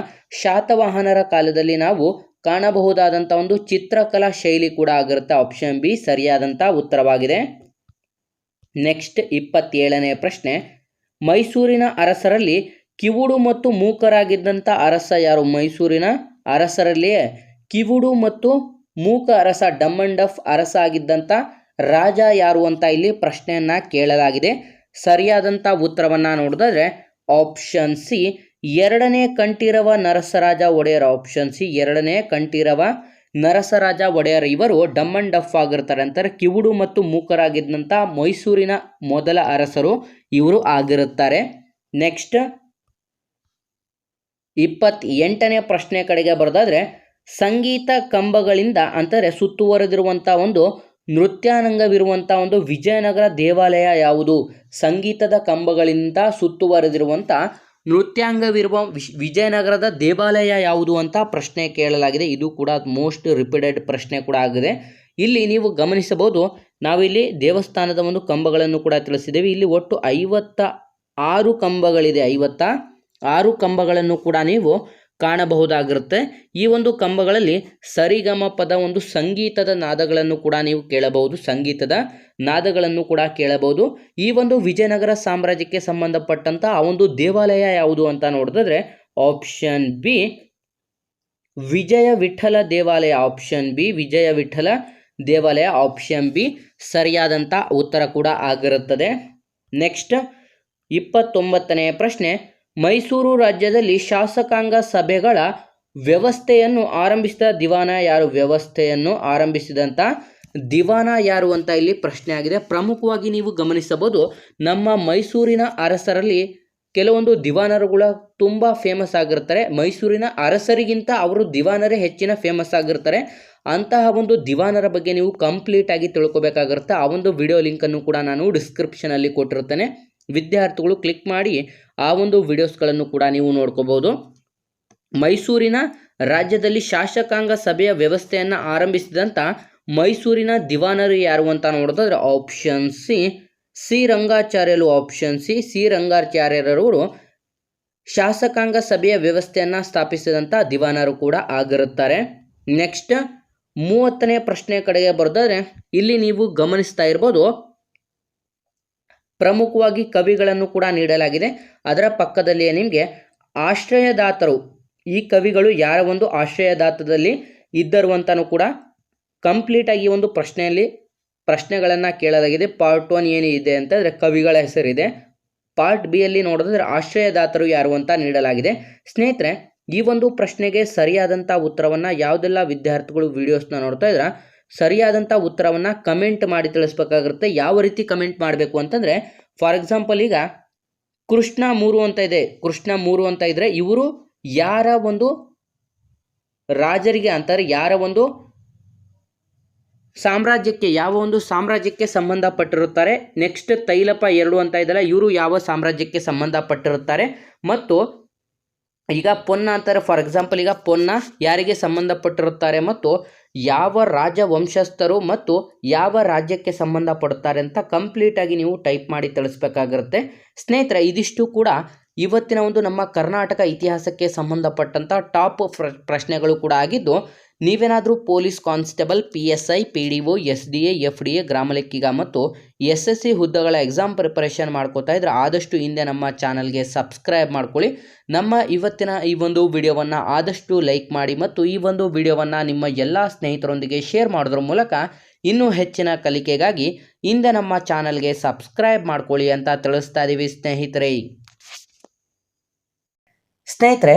ಶಾತವಾಹನರ ಕಾಲದಲ್ಲಿ ನಾವು ಕಾಣಬಹುದಾದಂಥ ಒಂದು ಚಿತ್ರಕಲಾ ಶೈಲಿ ಕೂಡ ಆಗಿರುತ್ತೆ. ಆಪ್ಷನ್ ಬಿ ಸರಿಯಾದಂಥ ಉತ್ತರವಾಗಿದೆ. ನೆಕ್ಸ್ಟ್ ಇಪ್ಪತ್ತೇಳನೇ ಪ್ರಶ್ನೆ. ಮೈಸೂರಿನ ಅರಸರಲ್ಲಿ ಕಿವುಡು ಮತ್ತು ಮೂಕರಾಗಿದ್ದಂಥ ಅರಸ ಯಾರು? ಮೈಸೂರಿನ ಅರಸರಲ್ಲಿಯೇ ಕಿವುಡು ಮತ್ತು ಮೂಕ ಅರಸ ಡಮ್ ಅಂಡ್ ಡಫ್ ಅರಸ ಆಗಿದ್ದಂಥ ರಾಜ ಯಾರು ಅಂತ ಇಲ್ಲಿ ಪ್ರಶ್ನೆಯನ್ನು ಕೇಳಲಾಗಿದೆ. ಸರಿಯಾದಂಥ ಉತ್ತರವನ್ನು ನೋಡಿದ್ರೆ ಆಪ್ಷನ್ ಸಿ ಎರಡನೇ ಕಂಠೀರವ ನರಸರಾಜ ಒಡೆಯರ್ ಆಪ್ಷನ್ ಸಿ ಎರಡನೇ ಕಂಠೀರವ ನರಸರಾಜ ಒಡೆಯರ್ ಇವರು ಡಮ್ ಡಫ್ ಆಗಿರ್ತಾರೆ ಅಂತಾರೆ. ಕಿವುಡು ಮತ್ತು ಮೂಕರಾಗಿದ್ದಂಥ ಮೈಸೂರಿನ ಮೊದಲ ಅರಸರು ಇವರು ಆಗಿರುತ್ತಾರೆ. ನೆಕ್ಸ್ಟ್ ಇಪ್ಪತ್ತೆಂಟನೇ ಪ್ರಶ್ನೆ ಕಡೆಗೆ ಬರೋದಾದ್ರೆ, ಸಂಗೀತ ಕಂಬಗಳಿಂದ ಅಂತಾರೆ ಸುತ್ತುವರೆದಿರುವಂಥ ಒಂದು ನೃತ್ಯಾನಂಗವಿರುವಂಥ ಒಂದು ವಿಜಯನಗರ ದೇವಾಲಯ ಯಾವುದು? ಸಂಗೀತದ ಕಂಬಗಳಿಂದ ಸುತ್ತುವರೆದಿರುವಂಥ ನೃತ್ಯಾಂಗವಿರುವ ವಿಜಯನಗರದ ದೇವಾಲಯ ಯಾವುದು ಅಂತ ಪ್ರಶ್ನೆ ಕೇಳಲಾಗಿದೆ. ಇದು ಕೂಡ ಮೋಸ್ಟ್ ರಿಪೀಟೆಡ್ ಪ್ರಶ್ನೆ ಕೂಡ ಆಗಿದೆ. ಇಲ್ಲಿ ನೀವು ಗಮನಿಸಬಹುದು, ನಾವಿಲ್ಲಿ ದೇವಸ್ಥಾನದ ಒಂದು ಕಂಬಗಳನ್ನು ಕೂಡ ತಿಳಿಸಿದ್ದೇವೆ. ಇಲ್ಲಿ ಒಟ್ಟು ಐವತ್ತ ಆರು ಕಂಬಗಳಿದೆ. ಐವತ್ತ ಆರು ಕಂಬಗಳನ್ನು ಕೂಡ ನೀವು ಕಾಣಬಹುದಾಗಿರುತ್ತೆ. ಈ ಒಂದು ಕಂಬಗಳಲ್ಲಿ ಸರಿಗಮ ಪದ ಒಂದು ಸಂಗೀತದ ನಾದಗಳನ್ನು ಕೂಡ ನೀವು ಕೇಳಬಹುದು. ಸಂಗೀತದ ನಾದಗಳನ್ನು ಕೂಡ ಕೇಳಬಹುದು. ಈ ಒಂದು ವಿಜಯನಗರ ಸಾಮ್ರಾಜ್ಯಕ್ಕೆ ಸಂಬಂಧಪಟ್ಟಂಥ ಆ ಒಂದು ದೇವಾಲಯ ಯಾವುದು ಅಂತ ನೋಡಿದ್ರೆ ಆಪ್ಷನ್ ಬಿ ವಿಜಯ ವಿಠಲ ದೇವಾಲಯ. ಆಪ್ಷನ್ ಬಿ ವಿಜಯ ವಿಠಲ ದೇವಾಲಯ. ಆಪ್ಷನ್ ಬಿ ಸರಿಯಾದಂಥ ಉತ್ತರ ಕೂಡ ಆಗಿರುತ್ತದೆ. ನೆಕ್ಸ್ಟ್ ಇಪ್ಪತ್ತೊಂಬತ್ತನೆಯ ಪ್ರಶ್ನೆ ಮೈಸೂರು ರಾಜ್ಯದಲ್ಲಿ ಶಾಸಕಾಂಗ ಸಭೆಗಳ ವ್ಯವಸ್ಥೆಯನ್ನು ಆರಂಭಿಸಿದ ದಿವಾನ ಯಾರು? ವ್ಯವಸ್ಥೆಯನ್ನು ಆರಂಭಿಸಿದಂಥ ದಿವಾನ ಯಾರು ಅಂತ ಇಲ್ಲಿ ಪ್ರಶ್ನೆ ಆಗಿದೆ. ಪ್ರಮುಖವಾಗಿ ನೀವು ಗಮನಿಸಬಹುದು, ನಮ್ಮ ಮೈಸೂರಿನ ಅರಸರಲ್ಲಿ ಕೆಲವೊಂದು ದಿವಾನರುಗಳ ತುಂಬ ಫೇಮಸ್ ಆಗಿರ್ತಾರೆ. ಮೈಸೂರಿನ ಅರಸರಿಗಿಂತ ಅವರು ದಿವಾನರೇ ಹೆಚ್ಚಿನ ಫೇಮಸ್ ಆಗಿರ್ತಾರೆ. ಅಂತಹ ಒಂದು ದಿವಾನರ ಬಗ್ಗೆ ನೀವು ಕಂಪ್ಲೀಟಾಗಿ ತಿಳ್ಕೊಬೇಕಾಗಿರುತ್ತೆ. ಆ ಒಂದು ವಿಡಿಯೋ ಲಿಂಕನ್ನು ಕೂಡ ನಾನು ಡಿಸ್ಕ್ರಿಪ್ಷನಲ್ಲಿ ಕೊಟ್ಟಿರ್ತೇನೆ ವಿದ್ಯಾರ್ಥಿಗಳು ಕ್ಲಿಕ್ ಮಾಡಿ ಆ ಒಂದು ವಿಡಿಯೋಸ್ಗಳನ್ನು ಕೂಡ ನೀವು ನೋಡ್ಕೋಬಹುದು. ಮೈಸೂರಿನ ರಾಜ್ಯದಲ್ಲಿ ಶಾಸಕಾಂಗ ಸಭೆಯ ವ್ಯವಸ್ಥೆಯನ್ನು ಆರಂಭಿಸಿದಂಥ ಮೈಸೂರಿನ ದಿವಾನರು ಯಾರು ಅಂತ ನೋಡೋದಾದ್ರೆ ಆಪ್ಷನ್ ಸಿ ಸಿ ರಂಗಾಚಾರ್ಯರು ಆಪ್ಷನ್ ಸಿ ಸಿ ರಂಗಾಚಾರ್ಯರವರು ಶಾಸಕಾಂಗ ಸಭೆಯ ವ್ಯವಸ್ಥೆಯನ್ನು ಸ್ಥಾಪಿಸಿದಂಥ ದಿವಾನರು ಕೂಡ ಆಗಿರುತ್ತಾರೆ. ನೆಕ್ಸ್ಟ್ ಮೂವತ್ತನೇ ಪ್ರಶ್ನೆ ಕಡೆಗೆ ಬರೆದರೆ ಇಲ್ಲಿ ನೀವು ಗಮನಿಸ್ತಾ ಇರ್ಬೋದು ಪ್ರಮುಖವಾಗಿ ಕವಿಗಳನ್ನು ಕೂಡ ನೀಡಲಾಗಿದೆ. ಅದರ ಪಕ್ಕದಲ್ಲಿಯೇ ನಿಮಗೆ ಆಶ್ರಯದಾತರು, ಈ ಕವಿಗಳು ಯಾರ ಒಂದು ಆಶ್ರಯದಾತದಲ್ಲಿ ಇದ್ದರು ಅಂತಲೂ ಕೂಡ ಕಂಪ್ಲೀಟಾಗಿ ಒಂದು ಪ್ರಶ್ನೆಯಲ್ಲಿ ಪ್ರಶ್ನೆಗಳನ್ನು ಕೇಳಲಾಗಿದೆ. ಪಾರ್ಟ್ ಒನ್ ಏನಿದೆ ಅಂತಂದರೆ ಕವಿಗಳ ಹೆಸರಿದೆ. ಪಾರ್ಟ್ ಬಿಯಲ್ಲಿ ನೋಡೋದಾದ್ರೆ ಆಶ್ರಯದಾತರು ಯಾರು ಅಂತ ನೀಡಲಾಗಿದೆ. ಸ್ನೇಹಿತರೆ, ಈ ಒಂದು ಪ್ರಶ್ನೆಗೆ ಸರಿಯಾದಂಥ ಉತ್ತರವನ್ನು ಯಾವುದೆಲ್ಲ ವಿದ್ಯಾರ್ಥಿಗಳು ವಿಡಿಯೋಸ್ನ ನೋಡ್ತಾ ಇದ್ರ ಸರಿಯಾದಂಥ ಉತ್ತರವನ್ನು ಕಮೆಂಟ್ ಮಾಡಿ ತಿಳಿಸ್ಬೇಕಾಗಿರುತ್ತೆ. ಯಾವ ರೀತಿ ಕಮೆಂಟ್ ಮಾಡಬೇಕು ಅಂತಂದರೆ ಫಾರ್ ಎಕ್ಸಾಂಪಲ್ ಈಗ ಕೃಷ್ಣ ಮೂರು ಅಂತ ಇದೆ. ಕೃಷ್ಣ ಮೂರು ಅಂತ ಇದ್ದರೆ ಇವರು ಯಾರ ಒಂದು ರಾಜರಿಗೆ ಅಂತಾರೆ, ಯಾರ ಒಂದು ಸಾಮ್ರಾಜ್ಯಕ್ಕೆ, ಯಾವ ಒಂದು ಸಾಮ್ರಾಜ್ಯಕ್ಕೆ ಸಂಬಂಧಪಟ್ಟಿರುತ್ತಾರೆ. ನೆಕ್ಸ್ಟ್ ತೈಲಪ ಎರಡು ಅಂತ ಇದೆಯಲ್ಲ, ಇವರು ಯಾವ ಸಾಮ್ರಾಜ್ಯಕ್ಕೆ ಸಂಬಂಧಪಟ್ಟಿರುತ್ತಾರೆ. ಮತ್ತು ಈಗ ಪೊನ್ನ ಅಂತಾರೆ ಫಾರ್ ಎಕ್ಸಾಂಪಲ್ ಈಗ ಪೊನ್ನ ಯಾರಿಗೆ ಸಂಬಂಧಪಟ್ಟಿರುತ್ತಾರೆ ಮತ್ತು ಯಾವ ರಾಜ ವಂಶಸ್ಥರು ಮತ್ತು ಯಾವ ರಾಜ್ಯಕ್ಕೆ ಸಂಬಂಧಪಡುತ್ತಾರೆ ಅಂತ ಕಂಪ್ಲೀಟಾಗಿ ನೀವು ಟೈಪ್ ಮಾಡಿ ತಿಳಿಸ್ಬೇಕಾಗಿರುತ್ತೆ. ಸ್ನೇಹಿತರೆ, ಇದಿಷ್ಟು ಕೂಡ ಇವತ್ತಿನ ಒಂದು ನಮ್ಮ ಕರ್ನಾಟಕ ಇತಿಹಾಸಕ್ಕೆ ಸಂಬಂಧಪಟ್ಟಂಥ ಟಾಪ್ ಪ್ರಶ್ನೆಗಳು ಕೂಡ ಆಗಿದ್ದು ನೀವೇನಾದರೂ police constable, P S I, P D O, S D A, F D A, ಗ್ರಾಮ ಲೆಕ್ಕಿಗ ಮತ್ತು ಎಸ್ ಎಸ್ ಸಿ ಹುದ್ದೆಗಳ ಎಕ್ಸಾಮ್ ಪ್ರಿಪರೇಷನ್ ಮಾಡ್ಕೋತಾ ಇದ್ರೆ ಆದಷ್ಟು ಹಿಂದೆ ನಮ್ಮ ಚಾನಲ್ಗೆ ಸಬ್ಸ್ಕ್ರೈಬ್ ಮಾಡ್ಕೊಳ್ಳಿ. ನಮ್ಮ ಇವತ್ತಿನ ಈ ಒಂದು ವಿಡಿಯೋವನ್ನು ಆದಷ್ಟು ಲೈಕ್ ಮಾಡಿ ಮತ್ತು ಈ ಒಂದು ವಿಡಿಯೋವನ್ನು ನಿಮ್ಮ ಎಲ್ಲ ಸ್ನೇಹಿತರೊಂದಿಗೆ ಶೇರ್ ಮಾಡೋದ್ರ ಮೂಲಕ ಇನ್ನೂ ಹೆಚ್ಚಿನ ಕಲಿಕೆಗಾಗಿ ಹಿಂದೆ ನಮ್ಮ ಚಾನಲ್ಗೆ ಸಬ್ಸ್ಕ್ರೈಬ್ ಮಾಡ್ಕೊಳ್ಳಿ ಅಂತ ತಿಳಿಸ್ತಾ ಇದ್ದೀವಿ ಸ್ನೇಹಿತರೆ. ಸ್ನೇಹಿತರೆ